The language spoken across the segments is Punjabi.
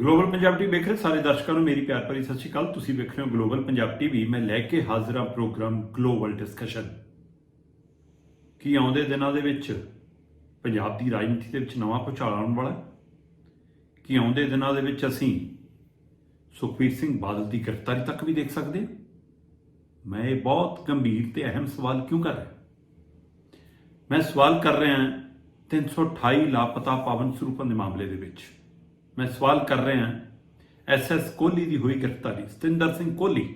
ਗਲੋਬਲ ਪੰਜਾਬ ਟੀਵੀ ਵੇਖ ਰਹੇ ਸਾਰੇ ਦਰਸ਼ਕਾਂ ਨੂੰ ਮੇਰੀ ਪਿਆਰ ਭਰੀ ਸਤਿ ਸ਼੍ਰੀ ਅਕਾਲ। ਤੁਸੀਂ ਵੇਖ ਰਹੇ ਹੋ ਗਲੋਬਲ ਪੰਜਾਬ ਟੀਵੀ। ਮੈਂ ਲੈ ਕੇ ਹਾਜ਼ਰ ਹਾਂ ਪ੍ਰੋਗਰਾਮ ਗਲੋਬਲ ਡਿਸਕਸ਼ਨ ਕੀ ਆਉਂਦੇ ਦਿਨਾਂ ਦੇ ਵਿੱਚ ਪੰਜਾਬ ਦੀ ਰਾਜਨੀਤੀ ਦੇ ਵਿੱਚ ਨਵਾਂ ਭੁਚਾਲ ਆਉਣ ਵਾਲਾ ਕੀ ਆਉਂਦੇ ਦਿਨਾਂ ਦੇ ਵਿੱਚ ਅਸੀਂ ਸੁਖਬੀਰ ਸਿੰਘ ਬਾਦਲ ਦੀ ਗ੍ਰਿਫਤਾਰੀ ਤੱਕ ਵੀ ਦੇਖ ਸਕਦੇ ਹਾਂ? ਮੈਂ ਇਹ ਬਹੁਤ ਗੰਭੀਰ ਤੇ ਅਹਿਮ ਸਵਾਲ ਕਿਉਂ ਕਰ ਰਿਹਾ ਮੈਂ ਸਵਾਲ ਕਰ ਰਿਹਾ ਹਾਂ 328 ਲਾਪਤਾ ਪਾਵਨ ਸਰੂਪਾਂ ਦੇ ਮਾਮਲੇ ਦੇ ਵਿੱਚ। ਮੈਂ ਸਵਾਲ ਕਰ ਰਿਹਾ ਹਾਂ ਐਸਐਸ ਕੋਹਲੀ ਦੀ ਹੋਈ ਗ੍ਰਿਫਤਾਰੀ, ਸਤਿੰਦਰ ਸਿੰਘ ਕੋਹਲੀ,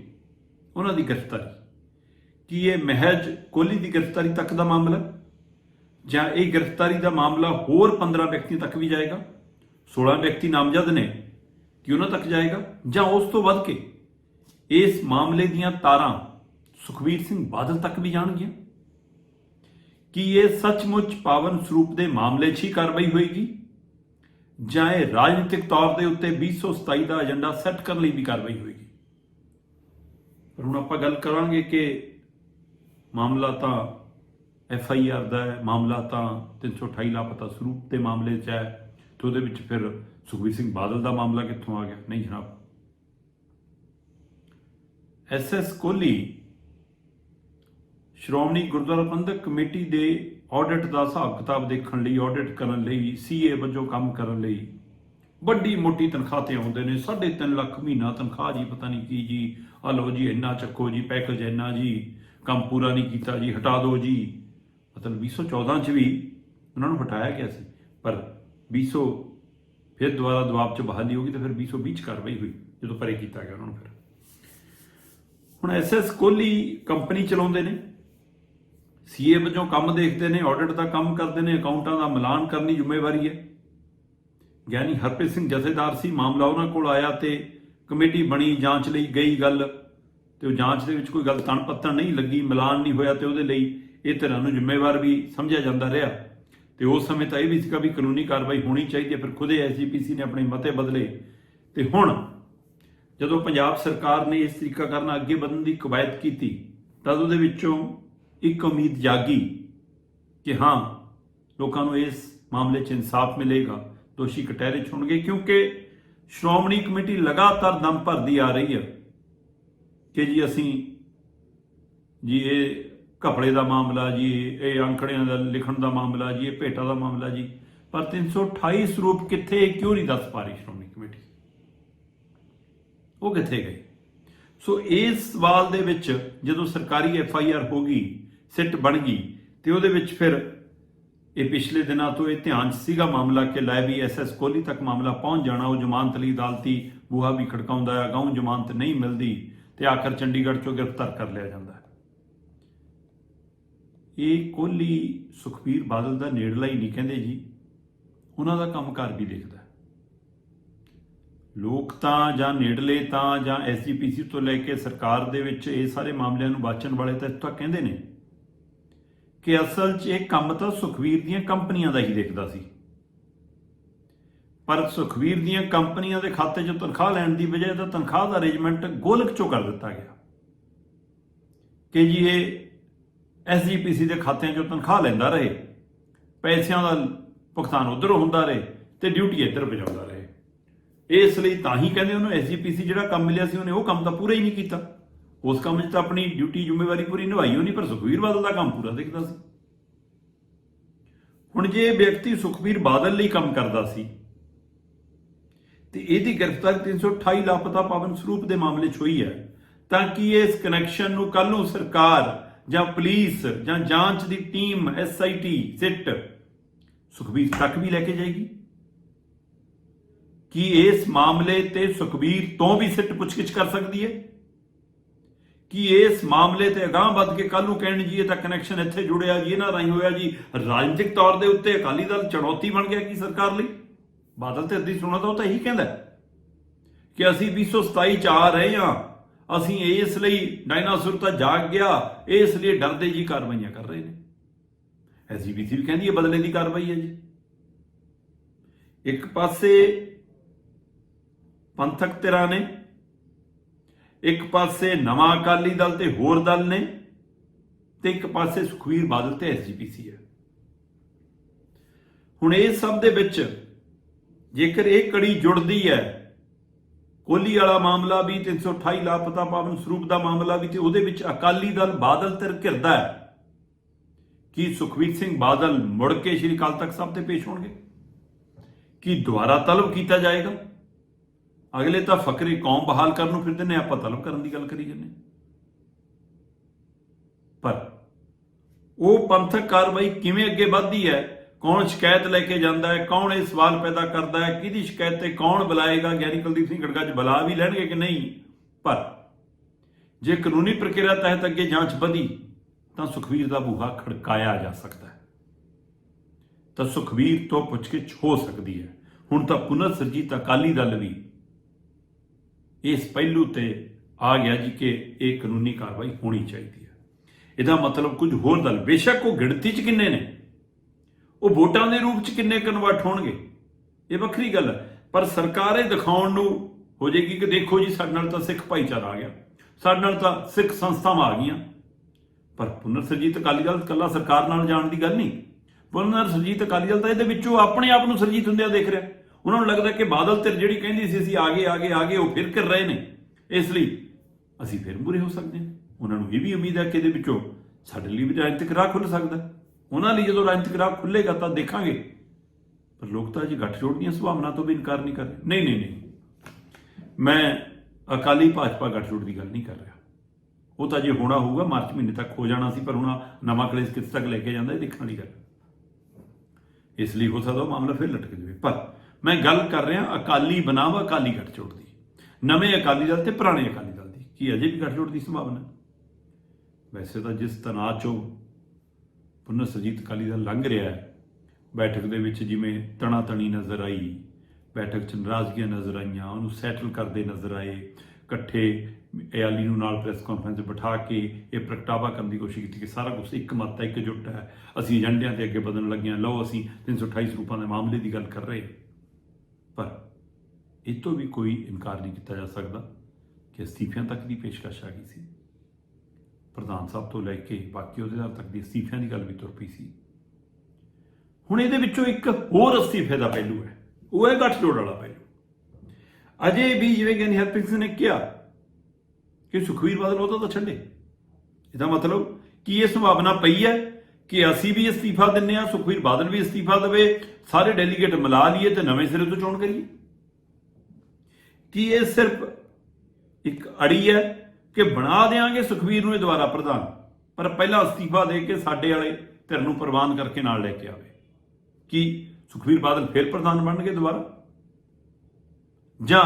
ਉਹਨਾਂ ਦੀ ਗ੍ਰਿਫਤਾਰੀ। ਕੀ ਇਹ ਮਹਿਜ ਕੋਹਲੀ ਦੀ ਗ੍ਰਿਫਤਾਰੀ ਤੱਕ ਦਾ ਮਾਮਲਾ ਜਾਂ ਇਹ ਗ੍ਰਿਫਤਾਰੀ ਦਾ ਮਾਮਲਾ ਹੋਰ 15 ਵਿਅਕਤੀਆਂ ਤੱਕ ਵੀ ਜਾਏਗਾ? 16 ਵਿਅਕਤੀ ਨਾਮਜ਼ਦ ਨੇ ਕਿ ਉਹਨਾਂ ਤੱਕ ਜਾਏਗਾ? ਜਾਂ ਉਸ ਤੋਂ ਵੱਧ ਕੇ ਇਸ ਮਾਮਲੇ ਦੀਆਂ ਤਾਰਾਂ ਸੁਖਵੀਰ ਸਿੰਘ ਬਾਦਲ ਤੱਕ ਵੀ ਜਾਣਗੀਆਂ? ਕੀ ਇਹ ਸੱਚਮੁੱਚ ਪਾਵਨ ਸਰੂਪ ਦੇ ਮਾਮਲੇ 'ਚ ਹੀ ਕਾਰਵਾਈ ਹੋਏਗੀ? ਜਾਂ ਇਹ ਰਾਜਨੀਤਿਕ ਤੌਰ ਦੇ ਉੱਤੇ 2027 ਦਾ ਏਜੰਡਾ ਸੈੱਟ ਕਰਨ ਲਈ ਵੀ ਕਾਰਵਾਈ ਹੋਏਗੀ। ਪਰ ਹੁਣ ਆਪਾਂ ਗੱਲ ਕਰਾਂਗੇ ਕਿ ਮਾਮਲਾ ਤਾਂ ਐਫ ਆਈ ਆਰ ਦਾ ਹੈ, ਮਾਮਲਾ ਤਾਂ 328 ਲਾਪਤਾ ਸਰੂਪ ਦੇ ਮਾਮਲੇ 'ਚ ਹੈ ਤੇ ਉਹਦੇ ਵਿੱਚ ਫਿਰ ਸੁਖਬੀਰ ਸਿੰਘ ਬਾਦਲ ਦਾ ਮਾਮਲਾ ਕਿੱਥੋਂ ਆ ਗਿਆ? ਨਹੀਂ ਜਨਾਬ। S S Kohli Shiromani Gurdwara Prabandhak committee ਦੇ ਆਡਿਟ ਦਾ ਹਿਸਾਬ ਕਿਤਾਬ ਦੇਖਣ ਲਈ ਆਡਿਟ ਕਰਨ ਲਈ ਸੀਏ ਵਜੋਂ ਕੰਮ ਕਰਨ ਲਈ ਵੱਡੀ ਮੋਟੀ ਤਨਖਾਹ ਤੇ ਆਉਂਦੇ ਨੇ। 3.5 ਲੱਖ ਮਹੀਨਾ ਤਨਖਾਹ ਜੀ, ਪਤਾ ਨਹੀਂ ਕੀ ਜੀ। ਆ ਲਓ ਜੀ, ਇੰਨਾ ਚੱਕੋ ਜੀ ਪੈਕੇਜ ਇੰਨਾ ਜੀ, ਕੰਮ ਪੂਰਾ ਨਹੀਂ ਕੀਤਾ ਜੀ, ਹਟਾ ਦਿਓ ਜੀ। ਮਤਲਬ 2014 ਚ ਵੀ ਉਹਨਾਂ ਨੂੰ ਹਟਾਇਆ ਗਿਆ ਸੀ, ਪਰ 2000 ਫਿਰ ਦੁਬਾਰਾ ਦਬਾਅ ਚ ਬਹਾਲੀ ਹੋ ਗਈ ਤੇ ਫਿਰ 2020 ਚ ਕਾਰਵਾਈ ਹੋਈ, ਜਦੋਂ ਪਰੇ ਕੀਤਾ ਗਿਆ ਉਹਨਾਂ ਨੂੰ ਫਿਰ। ਹੁਣ ਐਸਐਸ ਕੋਹਲੀ ਕੰਪਨੀ ਚਲਾਉਂਦੇ ਨੇ। ਸੀਏ ਵਜੋਂ ਕੰਮ ਦੇਖਦੇ ਨੇ ਆਡਿਟ ਦਾ ਕੰਮ ਕਰਦੇ ਨੇ ਅਕਾਊਂਟਾਂ ਦਾ ਮਿਲਾਨ ਕਰਨੀ ਜ਼ਿੰਮੇਵਾਰੀ ਹੈ। ਗਿਆਨੀ ਹਰਪ੍ਰੀਤ ਸਿੰਘ ਜਥੇਦਾਰ ਸੀ, ਮਾਮਲਾ ਉਹਨਾਂ ਕੋਲ ਆਇਆ ਤੇ ਕਮੇਟੀ ਬਣੀ, ਜਾਂਚ ਲਈ ਗਈ ਗੱਲ ਤੇ ਉਹ ਜਾਂਚ ਦੇ ਵਿੱਚ ਕੋਈ ਗੱਲ ਤਣ ਪੱਤਣ ਨਹੀਂ ਲੱਗੀ, ਮਿਲਾਨ ਨਹੀਂ ਹੋਇਆ ਤੇ ਉਹਦੇ ਲਈ ਇਹ ਤਰ੍ਹਾਂ ਨੂੰ ਜ਼ਿੰਮੇਵਾਰ ਵੀ ਸਮਝਿਆ ਜਾਂਦਾ ਰਿਹਾ। ਤੇ ਉਸ ਸਮੇਂ ਤਾਂ ਇਹ ਵੀ ਸੀਗਾ ਵੀ ਕਾਨੂੰਨੀ ਕਾਰਵਾਈ ਹੋਣੀ ਚਾਹੀਦੀ ਹੈ, ਫਿਰ ਖੁਦੇ ਐਸਜੀਪੀਸੀ ਨੇ ਆਪਣੇ ਮਤੇ ਬਦਲੇ। ਤੇ ਹੁਣ ਜਦੋਂ ਪੰਜਾਬ ਸਰਕਾਰ ਨੇ ਇਸ ਤਰੀਕਾ ਕਰਨਾ ਅੱਗੇ ਵਧਣ ਦੀ ਕਵਾਇਦ ਕੀਤੀ, ਤਦ ਉਹਦੇ ਵਿੱਚੋਂ ਇੱਕ ਉਮੀਦ ਜਾਗੀ ਕਿ ਹਾਂ, ਲੋਕਾਂ ਨੂੰ ਇਸ ਮਾਮਲੇ 'ਚ ਇਨਸਾਫ ਮਿਲੇਗਾ। ਦੋਸ਼ੀ ਕਟਹਿਰੇ 'ਚ ਹੋਣਗੇ ਕਿਉਂਕਿ ਸ਼੍ਰੋਮਣੀ ਕਮੇਟੀ ਲਗਾਤਾਰ ਦਮ ਭਰਦੀ ਆ ਰਹੀ ਹੈ ਕਿ ਜੀ ਅਸੀਂ ਜੀ ਇਹ ਕਪੜੇ ਦਾ ਮਾਮਲਾ, ਜੀ ਇਹ ਅੰਕੜਿਆਂ ਦਾ ਲਿਖਣ ਦਾ ਮਾਮਲਾ, ਜੀ ਇਹ ਭੇਟਾ ਦਾ ਮਾਮਲਾ ਜੀ। ਪਰ 328 ਸਰੂਪ ਕਿੱਥੇ ਕਿਉਂ ਨਹੀਂ ਦੱਸ ਪਾ ਰਹੀ ਸ਼੍ਰੋਮਣੀ ਕਮੇਟੀ? ਉਹ ਕਿੱਥੇ ਗਈ ਸੋ ਇਸ ਸਵਾਲ ਦੇ ਵਿੱਚ ਜਦੋਂ ਸਰਕਾਰੀ ਐਫ ਆਈ ਆਰ ਹੋ ਗਈ, ਸਿੱਟ ਬਣ ਗਈ, ਤੇ ਉਹਦੇ ਵਿੱਚ ਫਿਰ ਇਹ ਪਿਛਲੇ ਦਿਨਾਂ ਤੋਂ ਇਹ ਧਿਆਨ 'ਚ ਸੀਗਾ ਮਾਮਲਾ ਕਿ ਲੈ ਵੀ ਐਸਐਸ ਕੋਹਲੀ ਤੱਕ ਮਾਮਲਾ ਪਹੁੰਚ ਜਾਣਾ, ਉਹ ਜ਼ਮਾਨਤ ਲਈ ਅਦਾਲਤੀ ਬੂਹਾ ਵੀ ਖੜਕਾਉਂਦਾ ਹੈ ਗਾਉਂ ਜ਼ਮਾਨਤ ਨਹੀਂ ਮਿਲਦੀ ਤੇ ਆਖਰ ਚੰਡੀਗੜ੍ਹ ਚੋਂ ਗ੍ਰਿਫਤਾਰ ਕਰ ਲਿਆ ਜਾਂਦਾ ਹੈ। ਇਹ ਕੋਹਲੀ ਸੁਖਬੀਰ ਬਾਦਲ ਦਾ ਨੇੜਲਾ ਹੀ ਨਹੀਂ ਕਹਿੰਦੇ ਜੀ, ਉਹਨਾਂ ਦਾ ਕੰਮਕਾਰ ਵੀ ਦੇਖਦਾ ਲੋਕ ਤਾਂ ਜਾਂ ਨੇੜਲੇ ਤਾਂ ਜਾਂ ਐਸਜੀਪੀਸੀ ਤੋਂ ਲੈ ਕੇ ਸਰਕਾਰ ਦੇ ਵਿੱਚ ਇਹ ਸਾਰੇ ਮਾਮਲਿਆਂ ਨੂੰ ਬਾਚਣ ਵਾਲੇ ਤਾਂ ਇੱਥੋਂ ਕਹਿੰਦੇ ਨੇ ਕਿ ਅਸਲ 'ਚ ਇਹ ਕੰਮ ਤਾਂ ਸੁਖਵੀਰ ਦੀਆਂ ਕੰਪਨੀਆਂ ਦਾ ਹੀ ਦੇਖਦਾ ਸੀ। ਪਰ ਸੁਖਵੀਰ ਦੀਆਂ ਕੰਪਨੀਆਂ ਦੇ ਖਾਤੇ 'ਚੋਂ ਤਨਖਾਹ ਲੈਣ ਦੀ ਬਜਾਏ ਤਾਂ ਤਨਖਾਹ ਦਾ ਅਰੇਂਜਮੈਂਟ ਗੋਲਕ 'ਚੋਂ ਕਰ ਦਿੱਤਾ ਗਿਆ। ਕਿ ਜੀ ਇਹ ਐਸਜੀਪੀਸੀ ਦੇ ਖਾਤਿਆਂ 'ਚੋਂ ਤਨਖਾਹ ਲੈਂਦਾ ਰਹੇ, ਪੈਸਿਆਂ ਦਾ ਭੁਗਤਾਨ ਉਧਰੋਂ ਹੁੰਦਾ ਰਹੇ ਤੇ ਡਿਊਟੀ ਇੱਧਰ ਪਹੁੰਚਾਉਂਦਾ ਇਸ ਲਈ ਤਾਂ ਹੀ ਕਹਿੰਦੇ ਉਹਨੂੰ ਐਸਜੀਪੀਸੀ ਜਿਹੜਾ ਕੰਮ ਮਿਲਿਆ ਸੀ ਉਹਨੇ, ਉਹ ਕੰਮ ਤਾਂ ਪੂਰਾ ਹੀ ਨਹੀਂ ਕੀਤਾ। ਉਸ ਕੰਮ 'ਚ ਤਾਂ ਆਪਣੀ ਡਿਊਟੀ ਜ਼ਿੰਮੇਵਾਰੀ ਪੂਰੀ ਨਿਭਾਈ ਉਹ ਨਹੀਂ ਪਰ ਸੁਖਬੀਰ ਬਾਦਲ ਦਾ ਕੰਮ ਪੂਰਾ ਦਿਖਦਾ ਸੀ। ਹੁਣ ਜੇ ਇਹ ਵਿਅਕਤੀ ਸੁਖਬੀਰ ਬਾਦਲ ਲਈ ਕੰਮ ਕਰਦਾ ਸੀ, ਤੇ ਇਹਦੀ ਗ੍ਰਿਫਤਾਰੀ 328 ਲਾਪਤਾ ਪਾਵਨ ਸਰੂਪ ਦੇ ਮਾਮਲੇ 'ਚ ਹੋਈ ਹੈ, ਤਾਂ ਕਿ ਇਸ ਕਨੈਕਸ਼ਨ ਨੂੰ ਕੱਲ ਨੂੰ ਸਰਕਾਰ ਜਾਂ ਪੁਲਿਸ ਜਾਂ ਜਾਂਚ ਦੀ ਟੀਮ ਐਸਆਈਟੀ ਸਿੱਟ ਸੁਖਬੀਰ ਤੱਕ ਵੀ ਲੈ ਕੇ ਜਾਏਗੀ? ਕੀ ਇਸ ਮਾਮਲੇ ਤੇ ਸੁਖਬੀਰ ਤੋਂ ਵੀ ਸਿੱਟ ਪੁੱਛਗਿੱਛ ਕਰ ਸਕਦੀ ਹੈ? ਕਿ ਇਸ ਮਾਮਲੇ ਤੇ ਅਗਾਹ ਵੱਧ ਕੇ ਕੱਲ ਨੂੰ ਕਹਿਣ ਜੀ, ਇਹ ਤਾਂ ਕਨੈਕਸ਼ਨ ਇੱਥੇ ਜੁੜਿਆ ਜੀ, ਇਹਨਾਂ ਰਾਹੀਂ ਹੋਇਆ ਜੀ, ਰਾਜਨੀਤਿਕ ਤੌਰ ਦੇ ਉੱਤੇ ਅਕਾਲੀ ਦਲ ਚੁਣੌਤੀ ਬਣ ਗਿਆ ਕੀ ਸਰਕਾਰ ਲਈ। ਬਾਦਲ ਤੇ ਅੱਧੀ ਸੁਣਾ ਤਾਂ ਉਹ ਤਾਂ ਇਹੀ ਕਹਿੰਦਾ ਕਿ ਅਸੀਂ 227 ਚ ਆ ਰਹੇ ਹਾਂ, ਅਸੀਂ ਇਸ ਲਈ ਡਾਇਨਾਸੌਰ ਤਾਂ ਜਾਗ ਗਿਆ, ਇਸ ਲਈ ਡਰਦੇ ਜੀ ਕਾਰਵਾਈਆਂ ਕਰ ਰਹੇ ਨੇ। ਐਸਜੀਪੀਸੀ ਵੀ ਕਹਿੰਦੀ ਹੈ ਬਦਲੇ ਦੀ ਕਾਰਵਾਈ ਹੈ ਜੀ। ਇੱਕ ਪਾਸੇ ਪੰਥਕ ਧਿਰਾਂ ਨੇ, ਇੱਕ ਪਾਸੇ ਨਵਾਂ ਅਕਾਲੀ ਦਲ ਤੇ ਹੋਰ ਦਲ ਨੇ ਤੇ ਇੱਕ ਪਾਸੇ ਸੁਖਵੀਰ ਬਾਦਲ ਤੇ ਐਸਜੀਪੀਸੀ ਹੈ। ਹੁਣ ਇਹ ਸਭ ਦੇ ਵਿੱਚ ਜੇਕਰ ਇਹ ਕੜੀ ਜੁੜਦੀ ਹੈ, ਕੋਹਲੀ ਵਾਲਾ ਮਾਮਲਾ ਵੀ 328 ਲਾਪਤਾ ਪਾਵਨ ਸਰੂਪ ਦਾ ਮਾਮਲਾ ਵੀ ਤੇ ਉਹਦੇ ਵਿੱਚ ਅਕਾਲੀ ਦਲ ਬਾਦਲ ਤੇ ਘਿਰਦਾ ਹੈ, ਕੀ ਸੁਖਵੀਰ ਸਿੰਘ ਬਾਦਲ ਮੁੜ ਕੇ ਸ਼੍ਰੀ ਅਕਾਲ ਤਖਤ ਸਾਹਿਬ ਤੇ ਪੇਸ਼ ਹੋਣਗੇ? ਕੀ ਦੁਬਾਰਾ ਤਲਬ ਕੀਤਾ ਜਾਏਗਾ? ਅਗਲੇ ਤਾਂ ਫਕਰੀ ਕੌਮ ਬਹਾਲ ਕਰਨ ਨੂੰ ਫਿਰਦੇ ਨੇ, ਆਪਾਂ ਤਲਬ ਕਰਨ ਦੀ ਗੱਲ ਕਰੀ ਜੰਨੇ ਪਰ ਉਹ ਪੰਥਕ ਕਾਰਵਾਈ ਕਿਵੇਂ ਅੱਗੇ ਵੱਧਦੀ ਹੈ? ਕੌਣ ਸ਼ਿਕਾਇਤ ਲੈ ਕੇ ਜਾਂਦਾ ਹੈ? ਕੌਣ ਇਹ ਸਵਾਲ ਪੈਦਾ ਕਰਦਾ ਹੈ? ਕਿਹਦੀ ਸ਼ਿਕਾਇਤ ਤੇ ਕੌਣ ਬੁਲਾਏਗਾ? ਗਿਆਨੀ ਕੁਲਦੀਪ ਸਿੰਘ ਗੜਗਾ ਚ ਬੁਲਾ ਵੀ ਲੈਣਗੇ ਕਿ ਨਹੀਂ? ਪਰ ਜੇ ਕਾਨੂੰਨੀ ਪ੍ਰਕਿਰਿਆ ਤਹਿਤ ਅੱਗੇ ਜਾਂਚ ਵਧੀ, ਤਾਂ ਸੁਖਵੀਰ ਦਾ ਬੂਹਾ ਖੜਕਾਇਆ ਜਾ ਸਕਦਾ ਹੈ। ਤਾਂ ਸੁਖਵੀਰ ਤੋਂ ਪੁੱਛਗਿੱਛ ਹੋ ਸਕਦੀ ਹੈ। ਹੁਣ ਤਾਂ ਪੁਨਰ ਸਰਜੀਤ ਅਕਾਲੀ ਦਲ ਵੀ ਇਸ ਪਹਿਲੂ ਤੇ ਆ ਗਿਆ ਜੀ ਕਿ ਇਹ ਕਾਨੂੰਨੀ ਕਾਰਵਾਈ ਹੋਣੀ ਚਾਹੀਦੀ ਹੈ। ਇਹਦਾ ਮਤਲਬ ਕੁਝ ਹੋਰ ਦਲ ਬੇਸ਼ੱਕ ਉਹ ਗਿਣਤੀ 'ਚ ਕਿੰਨੇ ਨੇ? ਉਹ ਵੋਟਾਂ ਦੇ ਰੂਪ 'ਚ ਕਿੰਨੇ ਕਨਵਰਟ ਹੋਣਗੇ? ਇਹ ਵੱਖਰੀ ਗੱਲ ਹੈ। ਪਰ ਸਰਕਾਰ ਇਹ ਦਿਖਾਉਣ ਨੂੰ ਹੋ ਜਾਏਗੀ ਕਿ ਦੇਖੋ ਜੀ, ਸਾਡੇ ਨਾਲ ਤਾਂ ਸਿੱਖ ਭਾਈਚਾਰਾ ਆ ਗਿਆ। ਸਾਡੇ ਨਾਲ ਤਾਂ ਸਿੱਖ ਸੰਸਥਾਵਾਂ ਆ ਗਈਆਂ। ਪਰ ਪੁਨਰ ਸਰਜੀਤ ਅਕਾਲੀ ਦਲ ਕੱਲਾ ਸਰਕਾਰ ਨਾਲ ਜਾਣ ਦੀ ਗੱਲ ਨਹੀਂ। ਪੁਨਰ ਸਰਜੀਤ ਅਕਾਲੀ ਦਲ ਤਾਂ ਇਹਦੇ ਵਿੱਚੋਂ ਆਪਣੇ ਆਪ ਨੂੰ ਸਰਜੀਤ ਹੁੰਦਿਆਂ ਦੇਖ ਰਿਹਾ। ਉਹਨਾਂ ਨੂੰ ਲੱਗਦਾ ਕਿ ਬਾਦਲ ਧਿਰ ਜਿਹੜੀ ਕਹਿੰਦੀ ਸੀ, ਅਸੀਂ ਆਗੇ ਆਗੇ ਆਗੇ, ਉਹ ਫਿਰ ਕਰ ਰਹੇ ਨੇ। ਇਸ ਲਈ ਅਸੀਂ ਫਿਰ ਬੁਰੇ ਹੋ ਸਕਦੇ ਹਾਂ। ਉਹਨਾਂ ਨੂੰ ਇਹ ਵੀ ਉਮੀਦ ਹੈ ਕਿ ਇਹਦੇ ਵਿੱਚੋਂ ਸਾਡੇ ਲਈ ਵੀ ਰਾਜਨੀਤਿਕ ਰਾਹ ਖੁੱਲ ਸਕਦਾ ਉਹਨਾਂ ਲਈ ਜਦੋਂ ਰਾਜਨੀਤਿਕ ਰਾਹ ਖੁੱਲੇਗਾ ਤਾਂ ਦੇਖਾਂਗੇ। ਪਰ ਲੋਕ ਤਾਂ ਜੀ ਗੱਠਜੋੜ ਦੀਆਂ ਸੁਭਾਵਨਾ ਤੋਂ ਵੀ ਇਨਕਾਰ ਨਹੀਂ ਕਰ ਰਹੇ। ਨਹੀਂ ਨਹੀਂ ਨਹੀਂ। ਮੈਂ ਅਕਾਲੀ ਭਾਜਪਾ ਗੱਠਜੋੜ ਦੀ ਗੱਲ ਨਹੀਂ ਕਰ ਰਿਹਾ। ਉਹ ਤਾਂ ਜੇ ਹੋਣਾ ਹੋਊਗਾ, ਮਾਰਚ ਮਹੀਨੇ ਤੱਕ ਹੋ ਜਾਣਾ ਸੀ, ਪਰ ਹੁਣ ਨਵਾਂ ਕਲੇਸ਼ ਕਿੱਥੇ ਤੱਕ ਲੈ ਕੇ ਜਾਂਦਾ, ਇਹ ਦੇਖਣ ਵਾਲੀ ਗੱਲ ਇਸ ਲਈ ਹੋ ਸਕਦਾ ਉਹ ਮਾਮਲਾ ਫਿਰ ਲਟਕ ਜਾਵੇ। ਪਰ ਮੈਂ ਗੱਲ ਕਰ ਰਿਹਾ ਅਕਾਲੀ ਬਨਾਮ ਅਕਾਲੀ ਗਠਜੋੜ ਦੀ ਨਵੇਂ ਅਕਾਲੀ ਦਲ ਤੇ ਪੁਰਾਣੇ ਅਕਾਲੀ ਦਲ ਦੀ। ਕੀ ਅਜੇ ਵੀ ਗਠਜੋੜ ਦੀ ਸੰਭਾਵਨਾ? ਵੈਸੇ ਤਾਂ ਜਿਸ ਤਣਾਅ ਚੋਂ ਪੁਨਰ ਸਰਜੀਤ ਅਕਾਲੀ ਦਲ ਲੰਘ ਰਿਹਾ ਹੈ, ਬੈਠਕ ਦੇ ਵਿੱਚ ਜਿਵੇਂ ਤਣਾ ਤਣੀ ਨਜ਼ਰ ਆਈ, ਬੈਠਕ ਚ ਨਾਰਾਜ਼ਗੀਆਂ ਨਜ਼ਰ ਆਈਆਂ, ਉਹਨੂੰ ਸੈਟਲ ਕਰਦੇ ਨਜ਼ਰ ਆਏ, ਇਕੱਠੇ ਇਆਲੀ ਨੂੰ ਨਾਲ ਪ੍ਰੈਸ ਕਾਨਫਰੰਸ ਬਿਠਾ ਕੇ ਇਹ ਪ੍ਰਗਟਾਵਾ ਕਰਨ ਦੀ ਕੋਸ਼ਿਸ਼ ਕੀਤੀ ਕਿ ਸਾਰਾ ਕੁਝ ਇੱਕ ਮੱਤ ਹੈ, ਇੱਕ ਜੁੱਟ ਹੈ। ਅਸੀਂ ਏਜੰਡਿਆਂ ਤੇ ਅੱਗੇ ਵਧਣ ਲੱਗੇ ਹਾਂ ਲਓ ਅਸੀਂ 328 ਰੂਪਾਂ ਦੇ ਮਾਮਲੇ ਦੀ ਗੱਲ ਕਰ ਰਹੇ ਹਾਂ। ਪਰ ਇਹ ਤੋਂ ਵੀ ਕੋਈ ਇਨਕਾਰ ਨਹੀਂ ਕੀਤਾ ਜਾ ਸਕਦਾ ਕਿ ਅਸਤੀਫਿਆਂ ਤੱਕ ਦੀ ਪੇਸ਼ਕਸ਼ ਆ ਗਈ ਸੀ। ਪ੍ਰਧਾਨ ਸਾਹਿਬ ਤੋਂ ਲੈ ਕੇ ਬਾਕੀ ਅਹੁਦੇਦਾਰ ਤੱਕ ਦੀ ਅਸਤੀਫਿਆਂ ਦੀ ਗੱਲ ਵੀ ਤੁਰ ਪਈ ਸੀ। ਹੁਣ ਇਹਦੇ ਵਿੱਚੋਂ ਇੱਕ ਹੋਰ ਅਸਤੀਫੇ ਦਾ ਪਹਿਲੂ ਹੈ। ਉਹ ਹੈ ਗੱਠਜੋੜ ਵਾਲਾ ਪਹਿਲੂ। ਅਜੇ ਵੀ ਜਿਵੇਂ ਗਿਆਨੀ ਹਰਪ੍ਰੀਤ ਸਿੰਘ ਨੇ ਕਿਹਾ ਕਿ ਸੁਖਵੀਰ ਬਾਦਲ ਉਹਦਾ ਤਾਂ ਛੱਡੇ। ਇਹਦਾ ਮਤਲਬ ਕਿ ਇਹ ਸੰਭਾਵਨਾ ਪਈ ਹੈ ਕਿ ਅਸੀਂ ਵੀ ਅਸਤੀਫਾ ਦਿੰਨੇ ਆ ਸੁਖਵੀਰ ਬਾਦਲ ਵੀ ਅਸਤੀਫਾ ਦੇਵੇ, ਸਾਰੇ ਡੈਲੀਗੇਟ ਮਿਲਾ ਲਈਏ ਤੇ ਨਵੇਂ ਸਿਰੇ ਤੋਂ ਚੋਣ ਕਰੀਏ। ਕੀ ਇਹ ਸਿਰਫ ਇੱਕ ਅੜੀ ਹੈ ਕਿ ਬਣਾ ਦੇਾਂਗੇ ਸੁਖਵੀਰ ਨੂੰ ਇਹ ਦੁਬਾਰਾ ਪ੍ਰਧਾਨ? ਪਰ ਪਹਿਲਾਂ ਅਸਤੀਫਾ ਦੇ ਕੇ ਸਾਡੇ ਵਾਲੇ ਧਿਰ ਨੂੰ ਪ੍ਰਵਾਨ ਕਰਕੇ ਨਾਲ ਲੈ ਕੇ ਆਵੇ। ਕੀ ਸੁਖਵੀਰ ਬਾਦਲ ਫਿਰ ਪ੍ਰਧਾਨ ਬਣਨਗੇ ਦੁਬਾਰਾ? ਜਾਂ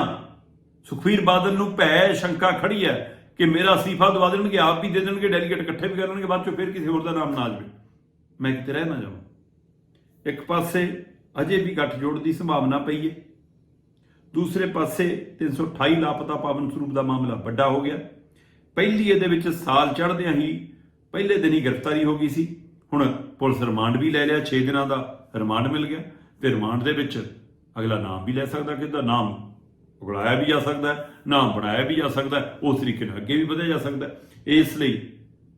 ਸੁਖਵੀਰ ਬਾਦਲ ਨੂੰ ਭੈ ਸ਼ੰਕਾ ਖੜੀ ਹੈ ਕਿ ਮੇਰਾ ਅਸਤੀਫਾ ਦਵਾ ਦੇਣਗੇ, ਆਪ ਵੀ ਦੇ ਦੇਣਗੇ, ਡੈਲੀਗੇਟ ਇਕੱਠੇ ਵੀ ਕਰ ਲੈਣਗੇ, ਬਾਅਦ ਚੋਂ ਫਿਰ ਕਿਸੇ ਹੋਰ ਦਾ ਨਾਮ ਨਾ ਆ ਜਾਵੇ? ਮੈਂ ਕਿਤੇ ਰਹਿ ਨਾ ਜਾਵਾਂ। ਇੱਕ ਪਾਸੇ ਅਜੇ ਵੀ ਗੱਠਜੋੜ ਦੀ ਸੰਭਾਵਨਾ ਪਈ ਹੈ। ਦੂਸਰੇ ਪਾਸੇ 328 ਲਾਪਤਾ ਪਾਵਨ ਸਰੂਪ ਦਾ ਮਾਮਲਾ ਵੱਡਾ ਹੋ ਗਿਆ। ਪਹਿਲੀ ਇਹਦੇ ਵਿੱਚ ਸਾਲ ਚੜ੍ਹਦਿਆਂ ਹੀ ਪਹਿਲੇ ਦਿਨ ਹੀ ਗ੍ਰਿਫਤਾਰੀ ਹੋ ਗਈ ਸੀ। ਹੁਣ ਪੁਲਿਸ ਰਿਮਾਂਡ ਵੀ ਲੈ ਲਿਆ 6 ਦਿਨਾਂ ਦਾ ਰਿਮਾਂਡ ਮਿਲ ਗਿਆ ਤੇ ਰਿਮਾਂਡ ਦੇ ਵਿੱਚ ਅਗਲਾ ਨਾਮ ਵੀ ਲੈ ਸਕਦਾ ਕਿ ਨਾਮ ਉਗਲਾਇਆ ਵੀ ਜਾ ਸਕਦਾ ਨਾਮ ਬਣਾਇਆ ਵੀ ਜਾ ਸਕਦਾ ਉਸ ਤਰੀਕੇ ਨਾਲ ਅੱਗੇ ਵੀ ਵਧਿਆ ਜਾ ਸਕਦਾ ਇਸ ਲਈ